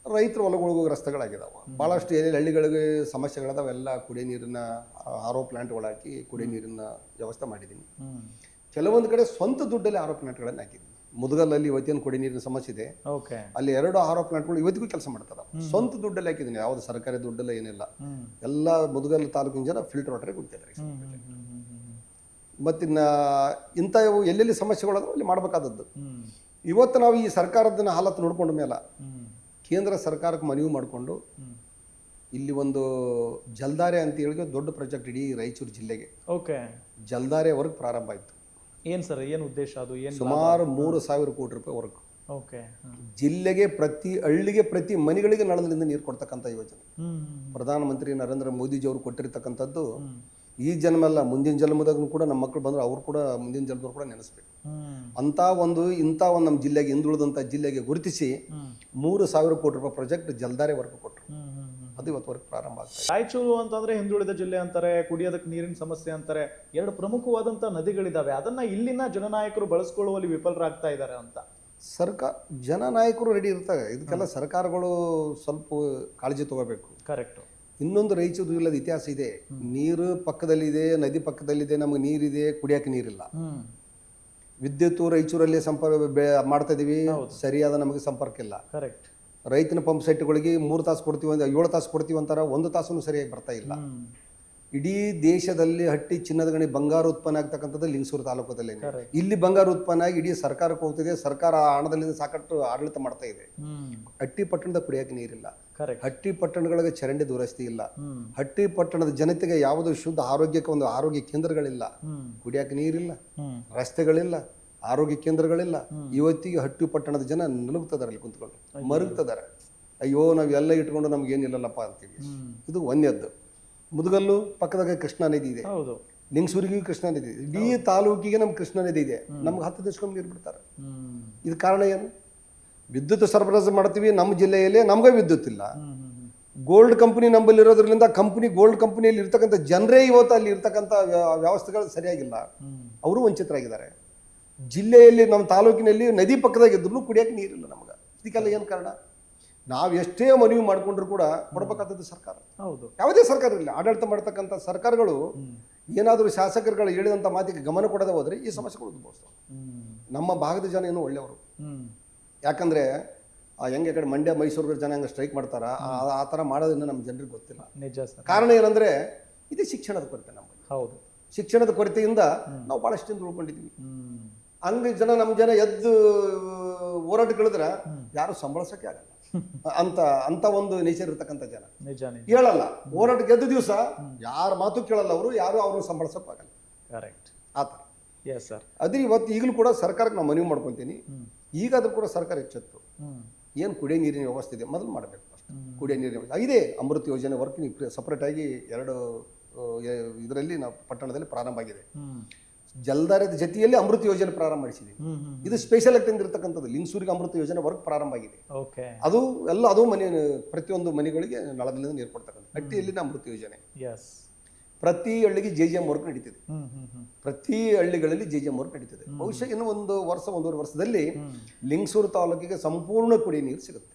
ರೈತರು ಹೊಲಗಳಿಗೂ ರಸ್ತೆಗಳಾಗಿದಾವೆ. ಭಾಳಷ್ಟು ಎಲ್ಲೆಲ್ಲಿ ಹಳ್ಳಿಗಳಿಗೆ ಸಮಸ್ಯೆಗಳಾದವೆಲ್ಲ ಕುಡಿಯ ನೀರಿನ ಆರೋ ಪ್ಲಾಂಟ್ಗಳಾಕಿ ಪ್ಲಾಂಟ್ಗಳು ಹಾಕಿ ಕುಡಿಯೋ ನೀರಿನ ವ್ಯವಸ್ಥೆ ಮಾಡಿದ್ದೀನಿ ಕೆಲವೊಂದು ಕಡೆ ಸ್ವಂತ ದುಡ್ಡಲ್ಲಿ ಆರೋ ಪ್ಲಾಂಟ್ಗಳನ್ನು ಹಾಕಿದ್ದೀನಿ ಮುದುಗಲ್ಲಲ್ಲಿ ಇವತ್ತೇನು ಕೊಡಿ ನೀರಿನ ಸಮಸ್ಯೆ ಇದೆ. ಓಕೆ. ಅಲ್ಲಿ ಎರಡು ಆರೋ ಪ್ಲಾಂಟ್ಗಳು ಇವತ್ತಿಗೂ ಕೆಲಸ ಮಾಡ್ತಾರೆ. ಸ್ವಂತ ದುಡ್ಡಲ್ಲಿ ಹಾಕಿದ್ದೀನಿ. ಯಾವುದು ಸರ್ಕಾರಿ ದುಡ್ಡಲ್ಲ ಏನಿಲ್ಲ. ಎಲ್ಲ ಮುದುಗಲ್ ತಾಲೂಕಿನ ಜನ ಫಿಲ್ಟರ್ ವಾಟರ್ ಕುಡಿತಿದ್ದಾರೆ ಮತ್ತಿನ್ನ ಇಂಥ ಎಲ್ಲೆಲ್ಲಿ ಸಮಸ್ಯೆಗಳಾದ್ರೂ ಅಲ್ಲಿ ಮಾಡಬೇಕಾದದ್ದು. ಇವತ್ತು ನಾವು ಈ ಸರ್ಕಾರದ ಹಾಲತ್ತು ನೋಡ್ಕೊಂಡ ಮೇಲೆ ಕೇಂದ್ರ ಸರ್ಕಾರಕ್ಕೆ ಮನವಿ ಮಾಡಿಕೊಂಡು ಇಲ್ಲಿ ಒಂದು ಜಲ್ದಾರೆ ಅಂತ ಹೇಳಿ ದೊಡ್ಡ ಪ್ರಾಜೆಕ್ಟ್ ಇಡೀ ರಾಯಚೂರು ಜಿಲ್ಲೆಗೆ. ಓಕೆ. ಜಲ್ದಾರೆ ವರ್ಕ್ ಪ್ರಾರಂಭ ಆಯಿತು. ಏನು ಸರ್ ಏನು ಉದ್ದೇಶ ಅದು? ಏನು ಸುಮಾರು ಮೂರು ಸಾವಿರ ಕೋಟಿ ರೂಪಾಯಿ ವರ್ಕ್ ಓಕೆ ಜಿಲ್ಲೆಗೆ ಪ್ರತಿ ಹಳ್ಳಿಗೆ ಪ್ರತಿ ಮನೆಗಳಿಗೆ ನಳದಿಂದ ನೀರು ಕೊಡ್ತಕ್ಕಂಥ ಯೋಜನೆ. ಪ್ರಧಾನಮಂತ್ರಿ ನರೇಂದ್ರ ಮೋದಿಜಿಯವರು ಕೊಟ್ಟಿರ್ತಕ್ಕಂಥದ್ದು ಈ ಜನ್ಮಲ್ಲ ಮುಂದಿನ ಜನ್ಮದಾಗೂ ಕೂಡ ನಮ್ಮ ಮಕ್ಕಳು ಬಂದ್ರೆ ಅವ್ರು ಕೂಡ ಮುಂದಿನ ಜನ್ಮದವ್ರು ಕೂಡ ನೆನೆಸ್ಬೇಕು. ಅಂತ ಒಂದು ಇಂಥ ಒಂದು ನಮ್ಮ ಜಿಲ್ಲೆಗೆ ಹಿಂದುಳಿದಂಥ ಜಿಲ್ಲೆಗೆ ಗುರುತಿಸಿ ಮೂರು ಸಾವಿರ ಕೋಟಿ ರೂಪಾಯಿ ಪ್ರಾಜೆಕ್ಟ್ ಜಲ್ದಾರೆ ವರ್ಕ್ ಕೊಟ್ಟರು ಅದು ಇವತ್ತುವರೆಗೆ ಪ್ರಾರಂಭ ಆಗ್ತದೆ ರಾಯಚೂರು ಅಂತಂದ್ರೆ ಹಿಂದುಳಿದ ಜಿಲ್ಲೆ ಅಂತಾರೆ ಕುಡಿಯೋದಕ್ಕೆ ನೀರಿನ ಸಮಸ್ಯೆ ಅಂತಾರೆ ಎರಡು ಪ್ರಮುಖವಾದಂಥ ನದಿಗಳಿದ್ದಾವೆ ಅದನ್ನ ಇಲ್ಲಿನ ಜನನಾಯಕರು ಬಳಸ್ಕೊಳ್ಳುವಲ್ಲಿ ವಿಫಲರಾಗ್ತಾ ಇದ್ದಾರೆ ಅಂತ. ಸರ್ಕಾರ ಜನನಾಯಕರು ರೆಡಿ ಇರ್ತವೆ ಇದಕ್ಕೆಲ್ಲ ಸರ್ಕಾರಗಳು ಸ್ವಲ್ಪ ಕಾಳಜಿ ತಗೋಬೇಕು. ಕರೆಕ್ಟ್ ಇನ್ನೊಂದು ರೈಚೂರು ಇಲ್ಲದ ಇತಿಹಾಸ ಇದೆ. ನೀರು ಪಕ್ಕದಲ್ಲಿದೆ ನದಿ ಪಕ್ಕದಲ್ಲಿದೆ ನಮಗೆ ನೀರಿದೆ ಕುಡಿಯೋಕೆ ನೀರಿಲ್ಲ. ವಿದ್ಯುತ್ ರಾಯಚೂರಲ್ಲಿ ಸಂಪರ್ಕ ಮಾಡ್ತಾ ಇದೀವಿ. ಸರಿಯಾದ ನಮಗೆ ಸಂಪರ್ಕ ಇಲ್ಲ. ಕರೆಕ್ಟ್ ರೈತನ ಪಂಪ್ ಸೆಟ್ಗಳಿಗೆ ಮೂರು ತಾಸು ಕೊಡ್ತೀವಿ ಅಂತ ಏಳು ತಾಸು ಕೊಡ್ತೀವಿ ಅಂತಾರೆ ಒಂದು ತಾಸು ಸರಿಯಾಗಿ ಬರ್ತಾ ಇಲ್ಲ. ಇಡೀ ದೇಶದಲ್ಲಿ ಹಟ್ಟಿ ಚಿನ್ನದ ಗಣಿ ಬಂಗಾರ ಉತ್ಪನ್ನ ಆಗ್ತಕ್ಕಂಥದ್ದು ಲಿಂಗಸೂರು ತಾಲೂಕದಲ್ಲಿ. ಇಲ್ಲಿ ಬಂಗಾರ ಉತ್ಪನ್ನ ಆಗಿ ಇಡೀ ಸರ್ಕಾರಕ್ಕೆ ಹೋಗ್ತಿದೆ ಸರ್ಕಾರ ಆ ಹಣದಲ್ಲಿ ಸಾಕಷ್ಟು ಆಡಳಿತ ಮಾಡ್ತಾ ಇದೆ. ಹಟ್ಟಿ ಪಟ್ಟಣದ ಕುಡಿಯೋಕೆ ನೀರಿಲ್ಲ. ಹಟ್ಟಿ ಪಟ್ಟಣಗಳಿಗೆ ಚರಂಡಿ ದುರಸ್ತಿ ಇಲ್ಲ. ಹಟ್ಟಿ ಪಟ್ಟಣದ ಜನತೆಗೆ ಯಾವುದು ಶುದ್ಧ ಆರೋಗ್ಯಕ್ಕೆ ಒಂದು ಆರೋಗ್ಯ ಕೇಂದ್ರಗಳಿಲ್ಲ. ಕುಡಿಯಕ್ಕೆ ನೀರಿಲ್ಲ. ರಸ್ತೆಗಳಿಲ್ಲ. ಆರೋಗ್ಯ ಕೇಂದ್ರಗಳಿಲ್ಲ. ಇವತ್ತಿಗೆ ಹಟ್ಟಿ ಪಟ್ಟಣದ ಜನ ನಲುಗ್ತಿದ್ದಾರೆ ಅಲ್ಲಿ ಕುಂತ್ಕೊಂಡು ಮರುಗ್ತಿದ್ದಾರೆ ಅಯ್ಯೋ ನಾವು ಎಲ್ಲ ಇಟ್ಕೊಂಡು ನಮ್ಗೆ ಏನಿಲ್ಲಲ್ಲಪ್ಪ ಅಂತೀವಿ. ಇದು ಒಂದೆದ್ದು ಮುದುಗಲ್ಲು ಪಕ್ಕದಾಗ ಕೃಷ್ಣಾ ನದಿ ಇದೆ. ಹೌದು. ಲಿಂಗಸೂರಿಗೂ ಕೃಷ್ಣಾ ನದಿ ಇದೆ. ಇಡೀ ತಾಲೂಕಿಗೆ ನಮ್ಗೆ ಕೃಷ್ಣಾ ನದಿ ಇದೆ. ನಮ್ಗೆ ಹತ್ತು ದಿವಸಕ್ಕೊಮ್ಮೆ ನೀರು ಬಿಡ್ತಾರೆ ಇದು ಕಾರಣ ಏನು? ವಿದ್ಯುತ್ ಸರಬರಾಜು ಮಾಡ್ತೀವಿ ನಮ್ಮ ಜಿಲ್ಲೆಯಲ್ಲಿ ನಮಗೆ ವಿದ್ಯುತ್ ಇಲ್ಲ. ಗೋಲ್ಡ್ ಕಂಪನಿ ನಂಬಲ್ಲಿ ಇರೋದ್ರಿಂದ ಕಂಪನಿ ಗೋಲ್ಡ್ ಕಂಪನಿಯಲ್ಲಿ ಇರ್ತಕ್ಕಂಥ ಜನರೇ ಇವತ್ತು ಅಲ್ಲಿ ಇರ್ತಕ್ಕಂಥ ವ್ಯವಸ್ಥೆಗಳು ಸರಿಯಾಗಿಲ್ಲ. ಅವರು ವಂಚಿತರಾಗಿದ್ದಾರೆ. ಜಿಲ್ಲೆಯಲ್ಲಿ ನಮ್ಮ ತಾಲೂಕಿನಲ್ಲಿ ನದಿ ಪಕ್ಕದಾಗ ಇದ್ರೂ ಕುಡಿಯೋಕೆ ನೀರಿಲ್ಲ ನಮ್ಗೆ. ಇದಕ್ಕೆಲ್ಲ ಏನು ಕಾರಣ? ನಾವು ಎಷ್ಟೇ ಮನವಿ ಮಾಡಿಕೊಂಡ್ರು ಕೂಡ ಕೊಡಬೇಕಾದದ್ದು ಸರ್ಕಾರ. ಹೌದು. ಯಾವುದೇ ಸರ್ಕಾರ ಇಲ್ಲ ಆಡಳಿತ ಮಾಡ್ತಕ್ಕಂಥ ಸರ್ಕಾರಗಳು ಏನಾದರೂ ಶಾಸಕರುಗಳು ಹೇಳಿದಂಥ ಮಾತಿಗೆ ಗಮನ ಕೊಡದೆ ಹೋದರೆ ಈ ಸಮಸ್ಯೆಗಳು ಉದ್ಭವಿಸ್ತವೆ. ನಮ್ಮ ಭಾಗದ ಜನ ಏನು ಒಳ್ಳೆಯವರು. ಯಾಕಂದ್ರೆ ಆ ಹೆಂಗೆ ಕಡೆ ಮಂಡ್ಯ ಮೈಸೂರು ಜನ ಹಂಗೆ ಸ್ಟ್ರೈಕ್ ಮಾಡ್ತಾರ ಆ- ಥರ ಮಾಡೋದ್ರಿಂದ ನಮ್ಮ ಜನರಿಗೆ ಗೊತ್ತಿಲ್ಲ. ನಿಜ ಕಾರಣ ಏನಂದರೆ ಇದು ಶಿಕ್ಷಣದ ಕೊರತೆ ನಮ್ಮ ಹೌದು. ಶಿಕ್ಷಣದ ಕೊರತೆಯಿಂದ ನಾವು ಭಾಳಷ್ಟು ಉಳ್ಕೊಂಡಿದ್ದೀವಿ. ಹಂಗೆ ಜನ ನಮ್ಮ ಜನ ಎದ್ದು ಹೋರಾಟಗಳಿದ್ರೆ ಯಾರು ಸಂಬಳಸಕ್ಕೆ ಆಗಲ್ಲ. ಅಂತ ಅಂತ ಒಂದು ನೇಚರ್ ಇರ್ತಕ್ಕಂಥ ಜನ. ಹೇಳಲ್ಲ ಹೋರಾಟ ಗೆದ್ದ ದಿವಸ ಯಾರ ಮಾತು ಕೇಳಲ್ಲ ಅವರು ಯಾರು ಅವ್ರನ್ನ ಸಂಬಳಸಕ್ಕಾಗಲ್ಲ ಕರೆಕ್ಟ್ ಆತ ಎಸ್ ಸರ್ ಅದೇ ಇವತ್ತು ಈಗಲೂ ಕೂಡ ಸರ್ಕಾರಕ್ಕೆ ನಾವು ಮನವಿ ಮಾಡ್ಕೊತೀನಿ. ಈಗಾದ್ರೂ ಕೂಡ ಸರ್ಕಾರ ಎಚ್ಚೆತ್ತು. ಏನು ಕುಡಿಯೋ ನೀರಿನ ವ್ಯವಸ್ಥೆ ಇದೆ ಮೊದಲು ಮಾಡಬೇಕು ಫಸ್ಟ್ ಕುಡಿಯೋ ನೀರಿನ ವ್ಯವಸ್ಥೆ. ಇದೆ ಅಮೃತ ಯೋಜನೆ ವರ್ಕ್ ಸಪರೇಟ್ ಆಗಿ ಎರಡು ಇದರಲ್ಲಿ ನಾವು ಪಟ್ಟಣದಲ್ಲಿ ಪ್ರಾರಂಭ ಆಗಿದೆ. ಜಲ್ದಾರದ ಜೊತೆಯಲ್ಲಿ ಅಮೃತ ಯೋಜನೆ ಪ್ರಾರಂಭ ಹ್ಮ್ ಇದು ಸ್ಪೆಷಲ್ ಆಗಿ ತಂದಿರತಕ್ಕಂಥದ್ದು ಲಿಂಗಸೂರಿಗೆ ಅಮೃತ ಯೋಜನೆ ವರ್ಕ್ ಪ್ರಾರಂಭ ಆಗಿದೆ. ಅದು ಎಲ್ಲ ಅದು ಮನೆ ಪ್ರತಿಯೊಂದು ಮನೆಗಳಿಗೆ ನಳದಿಂದ ನೀರು ಕೊಡ್ತಕ್ಕಂಥ ಹಟ್ಟಿಯಲ್ಲಿನ ಅಮೃತ ಯೋಜನೆ. ಪ್ರತಿ ಹಳ್ಳಿಗೆ ಜೆ ಜಿ ಎಂ ವರ್ಕ್ ನಡೀತಿದೆ. ಪ್ರತಿ ಹಳ್ಳಿಗಳಲ್ಲಿ ಜೆ ಜಿ ಎಂ ವರ್ಕ್ ನಡೀತಿದೆ. ಬಹುಶಃ ಇನ್ನು ಒಂದು ವರ್ಷ ಒಂದೂವರೆ ವರ್ಷದಲ್ಲಿ ಲಿಂಗಸೂರು ತಾಲೂಕಿಗೆ ಸಂಪೂರ್ಣ ಕುಡಿಯ ನೀರು ಸಿಗುತ್ತೆ.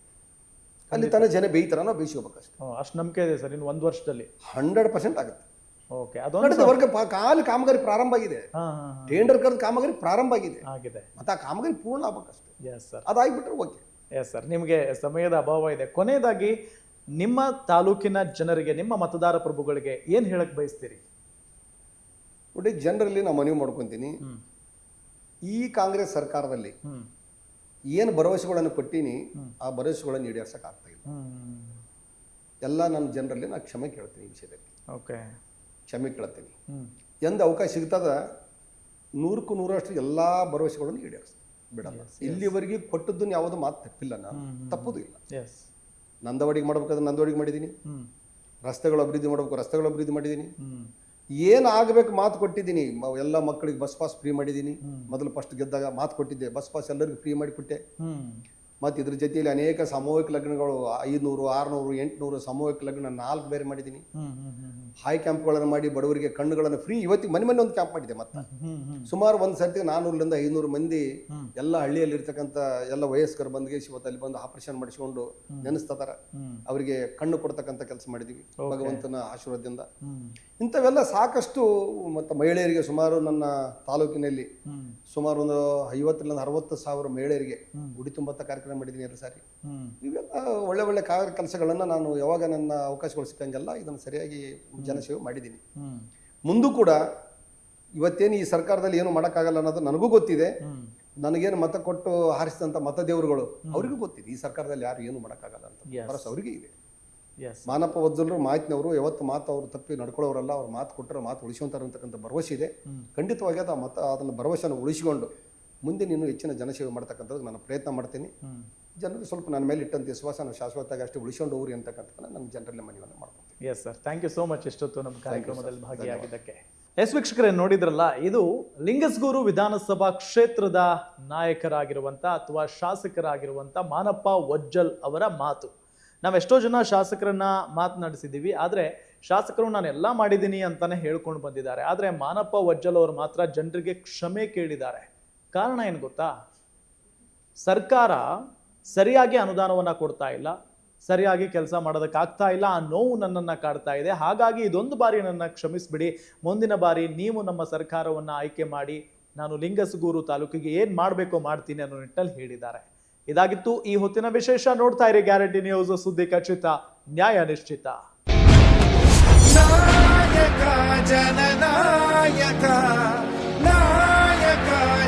ಅಲ್ಲಿ ತನ್ನ ಜನ ಬೇಯ್ತಾರ ನಾವು ಬೇಯಿಸ್ಕೋಬೇಕಷ್ಟೇ ಅಷ್ಟು ನಂಬಿಕೆ ಇದೆ ಸರ್ ಇನ್ನು ಒಂದು ವರ್ಷದಲ್ಲಿ. ಹಂಡ್ರೆಡ್ ಪರ್ಸೆಂಟ್ ಆಗುತ್ತೆ. ಓಕೆ ಅದೊಂದು ನಡೆದ ವರ್ಗ ಪಾ- ಕಾಲು ಕಾಮಗಾರಿ ಪ್ರಾರಂಭ ಆಗಿದೆ. ಹಾ ಹಾ ಹಾ. ಟೇಂಡರ್ ಕರೆದ ಕಾಮಗಾರಿ ಪ್ರಾರಂಭ ಆಗಿದೆ. ಆಗಿದೆ. ಮತ್ತೆ ಆ ಕಾಮಗಾರಿ ಪೂರ್ಣ ಆಗ್ಬೇಕಷ್ಟೇ. ಎಸ್ ಸರ್ ಅದಾಗ್ಬಿಟ್ರೆ ಓಕೆ ಎಸ್ ಸರ್ ನಿಮಗೆ ಸಮಯದ ಅಭಾವ ಇದೆ. ಕೊನೆಯದಾಗಿ ನಿಮ್ಮ ತಾಲೂಕಿನ ಜನರಿಗೆ ನಿಮ್ಮ ಮತದಾರ ಪ್ರಭುಗಳಿಗೆ ಏನ್ ಹೇಳಕ್ ಬಯಸ್ತೀರಿ? ನೋಡಿ ಜನರಲ್ಲಿ ನಾವು ಮನವಿ ಮಾಡ್ಕೊತೀನಿ. ಹ್ಮ್. ಈ ಕಾಂಗ್ರೆಸ್ ಸರ್ಕಾರದಲ್ಲಿ ಹ್ಮ್. ಏನು ಭರವಸೆಗಳನ್ನು ಕೊಟ್ಟೀನಿ ಆ ಭರವಸೆಗಳನ್ನು ಈಡೇರ್ಸಕ್ಕೆ ಆಗ್ತಾ ಇಲ್ಲ. ಹ್ಮ್. ಎಲ್ಲ ನನ್ನ ಜನರಲ್ಲಿ ನಾನು ಕ್ಷಮೆ ಕೇಳ್ತೀನಿ ಈ ವಿಷಯದಲ್ಲಿ. ಓಕೆ ಕ್ಷಮೆ ಕೇಳ್ತೀನಿ ಎಂದು ಅವಕಾಶ ಸಿಗ್ತದ ನೂರಕ್ಕೂ ನೂರಷ್ಟು ಎಲ್ಲ ಭರವಸೆಗಳನ್ನು ಈಡೇರಿಸ್ತೀನಿ ಬಿಡಲ್ಲ ಇಲ್ಲಿವರೆಗೆ ಕೊಟ್ಟದ್ದನ್ನು ಯಾವುದು ಮಾತು ತಪ್ಪಿಲ್ಲ ನಾನು. ತಪ್ಪುದು ಇಲ್ಲ. ನಂದವಾಡಿಗೆ ಮಾಡ್ಬೇಕಾದ್ರೆ ನಂದವಾಡಿಗೆ ಮಾಡಿದ್ದೀನಿ. ರಸ್ತೆಗಳು ಅಭಿವೃದ್ಧಿ ಮಾಡಬೇಕು ರಸ್ತೆಗಳು ಅಭಿವೃದ್ಧಿ ಮಾಡಿದ್ದೀನಿ. ಏನು ಆಗಬೇಕು ಮಾತು ಕೊಟ್ಟಿದ್ದೀನಿ. ಎಲ್ಲ ಮಕ್ಕಳಿಗೆ ಬಸ್ ಪಾಸ್ ಫ್ರೀ ಮಾಡಿದ್ದೀನಿ. ಮೊದಲು ಫಸ್ಟ್ ಗೆದ್ದಾಗ ಮಾತು ಕೊಟ್ಟಿದ್ದೆ ಬಸ್ ಪಾಸ್ ಎಲ್ಲರಿಗೂ ಫ್ರೀ ಮಾಡಿಕೊಟ್ಟೆ. ಮತ್ತು ಇದ್ರ ಜೊತೆಯಲ್ಲಿ ಅನೇಕ ಸಾಮೂಹಿಕ ಲಗ್ನಗಳು ಐದುನೂರು ಆರುನೂರು ಎಂಟುನೂರು ಸಾಮೂಹಿಕ ಲಗ್ನ ನಾಲ್ಕು ಬೇರೆ ಮಾಡಿದ್ದೀನಿ ಹಾಯ್ ಕ್ಯಾಂಪ್ಗಳನ್ನು ಮಾಡಿ ಬಡವರಿಗೆ ಕಣ್ಣುಗಳನ್ನು ಫ್ರೀ ಇವತ್ತಿಗೆ ಮನೆ ಮನೆ ಒಂದು ಕ್ಯಾಂಪ್ ಮಾಡಿದೆ ಮತ್ತೆ. ಸುಮಾರು ಒಂದು ಸರ್ತಿ ನಾನ್ನೂರರಿಂದ ಐನೂರು ಮಂದಿ ಎಲ್ಲ ಹಳ್ಳಿಯಲ್ಲಿ ಇರ್ತಕ್ಕಂಥ ಎಲ್ಲ ವಯಸ್ಕರು ಬಂದಿಗೆ ಇವತ್ತಲ್ಲಿ ಬಂದು ಆಪರೇಷನ್ ಮಾಡಿಸ್ಕೊಂಡು ನೆನೆಸ್ತಾರ. ಅವರಿಗೆ ಕಣ್ಣು ಕೊಡ್ತಕ್ಕಂಥ ಕೆಲಸ ಮಾಡಿದ್ವಿ ಭಗವಂತನ ಆಶೀರ್ವಾದದಿಂದ. ಇಂಥವೆಲ್ಲ ಸಾಕಷ್ಟು ಮತ್ತು ಮಹಿಳೆಯರಿಗೆ ಸುಮಾರು ನನ್ನ ತಾಲೂಕಿನಲ್ಲಿ ಸುಮಾರು ಒಂದು ಐವತ್ತರಿಂದ ಅರವತ್ತು ಸಾವಿರ ಮಹಿಳೆಯರಿಗೆ ಗುಡಿ ತುಂಬತ್ತ ಕಾರ್ಯಕ್ರಮ ಮಾಡಿದ್ದೀನಿ ಎರಡು ಸಾರಿ. ಇವೆಲ್ಲ ಒಳ್ಳೆ ಒಳ್ಳೆ ಕಾರ್ಯ ಕೆಲಸಗಳನ್ನು ನಾನು ಯಾವಾಗ ನನ್ನ ಅವಕಾಶಗಳು ಸಿಕ್ಕಂಗೆಲ್ಲ ಇದನ್ನು ಸರಿಯಾಗಿ ಜನಸೇವೆ ಮಾಡಿದ್ದೀನಿ. ಮುಂದೂ ಕೂಡ ಇವತ್ತೇನು ಈ ಸರ್ಕಾರದಲ್ಲಿ ಏನು ಮಾಡೋಕ್ಕಾಗಲ್ಲ ಅನ್ನೋದು ನನಗೂ ಗೊತ್ತಿದೆ. ನನಗೇನು ಮತ ಕೊಟ್ಟು ಹಾರಿಸಿದಂಥ ಮತದೇವರುಗಳು ಅವರಿಗೂ ಗೊತ್ತಿದೆ. ಈ ಸರ್ಕಾರದಲ್ಲಿ ಯಾರು ಏನು ಮಾಡೋಕ್ಕಾಗಲ್ಲ ಅಂತ. ಭರವಸೆ ಅವರಿಗೆ ಇದೆ. ಮಾನಪ್ಪ ವಜ್ಜಲರು ಮಾತಿನವರು ಯಾವತ್ತು ಮಾತು ಅವರು ತಪ್ಪಿ ನಡ್ಕೊಳ್ಳೋರಲ್ಲ ಅವ್ರು ಮಾತು ಕೊಟ್ಟರೆ ಮಾತು ಉಳಿಸುವಂತಾರೆ ಅಂತಕ್ಕಂಥ ಭರವಸೆ ಇದೆ. ಖಂಡಿತವಾಗಿ ಅದು ಆ ಮತ ಅದನ್ನು ಭರವಸೆಯನ್ನು ಉಳಿಸಿಕೊಂಡು ಮುಂದೆ ನೀನು ಹೆಚ್ಚಿನ ಜನಸೇವೆ ಮಾಡ್ತಕ್ಕಂಥದ್ದು ನಾನು ಪ್ರಯತ್ನ ಮಾಡ್ತೀನಿ. ಜನರು ಸ್ವಲ್ಪ ನನ್ನ ಮೇಲೆ ಇಟ್ಟಂತ ವಿಶ್ವಾಸ ನಾನು ಶಾಶ್ವತವಾಗಿ ಅಷ್ಟೇ ಉಳಿಸ್ಕೊಂಡು ಹೋಗ್ರಿ ಅಂತಕ್ಕಂಥದ್ದನ್ನ ನಾನು ಜನರಲ್ಲಿ ಮನವಿಯನ್ನು ಮಾಡ್ತೀನಿ yes sir thank you so much ಇಷ್ಟೊತ್ತು ನಮ್ಮ ಕಾರ್ಯಕ್ರಮದಲ್ಲಿ ಭಾಗಿಯಾಗಿದ್ದಕ್ಕೆ. ಎಸ್ ವೀಕ್ಷಕರೇ ನೋಡಿದ್ರಲ್ಲ ಇದು ಲಿಂಗಸ್ಗೂರು ವಿಧಾನಸಭಾ ಕ್ಷೇತ್ರದ ನಾಯಕರಾಗಿರುವಂಥ ಅಥವಾ ಶಾಸಕರಾಗಿರುವಂಥ ಮಾನಪ್ಪ ವಜ್ಜಲ್ ಅವರ ಮಾತು. ನಾವೆಷ್ಟೋ ಜನ ಶಾಸಕರನ್ನ ಮಾತನಾಡಿಸಿದ್ದೀವಿ ಆದರೆ ಶಾಸಕರು ನಾನು ಎಲ್ಲ ಮಾಡಿದ್ದೀನಿ ಅಂತಾನೆ ಹೇಳ್ಕೊಂಡು ಬಂದಿದ್ದಾರೆ. ಆದರೆ ಮಾನಪ್ಪ ವಜ್ಜಲ್ ಅವರು ಮಾತ್ರ ಜನರಿಗೆ ಕ್ಷಮೆ ಕೇಳಿದ್ದಾರೆ. ಕಾರಣ ಏನು ಗೊತ್ತಾ? ಸರ್ಕಾರ ಸರಿಯಾಗಿ ಅನುದಾನವನ್ನು ಕೊಡ್ತಾ ಇಲ್ಲ, ಸರಿಯಾಗಿ ಕೆಲಸ ಮಾಡೋದಕ್ಕಾಗ್ತಾ ಇಲ್ಲ, ಆ ನೋವು ನನ್ನನ್ನು ಕಾಡ್ತಾ ಇದೆ, ಹಾಗಾಗಿ ಇದೊಂದು ಬಾರಿ ನನ್ನ ಕ್ಷಮಿಸಿಬಿಡಿ, ಮುಂದಿನ ಬಾರಿ ನೀವು ನಮ್ಮ ಸರ್ಕಾರವನ್ನು ಆಯ್ಕೆ ಮಾಡಿ, ನಾನು ಲಿಂಗಸಗೂರು ತಾಲೂಕಿಗೆ ಏನು ಮಾಡಬೇಕೋ ಮಾಡ್ತೀನಿ ಅನ್ನೋ ನಿಟ್ಟಲ್ಲಿ ಹೇಳಿದ್ದಾರೆ. ಇದಾಗಿತ್ತು ಈ ಹೊತ್ತಿನ ವಿಶೇಷ ನೋಡ್ತಾ ಇರಿ ಗ್ಯಾರಂಟಿ ನ್ಯೂಸ್, ಸುದ್ದಿ ಖಚಿತ, ನ್ಯಾಯ ನಿಶ್ಚಿತ. ನಾಯಕ, ಜನನಾಯಕ. ನಾಯಕ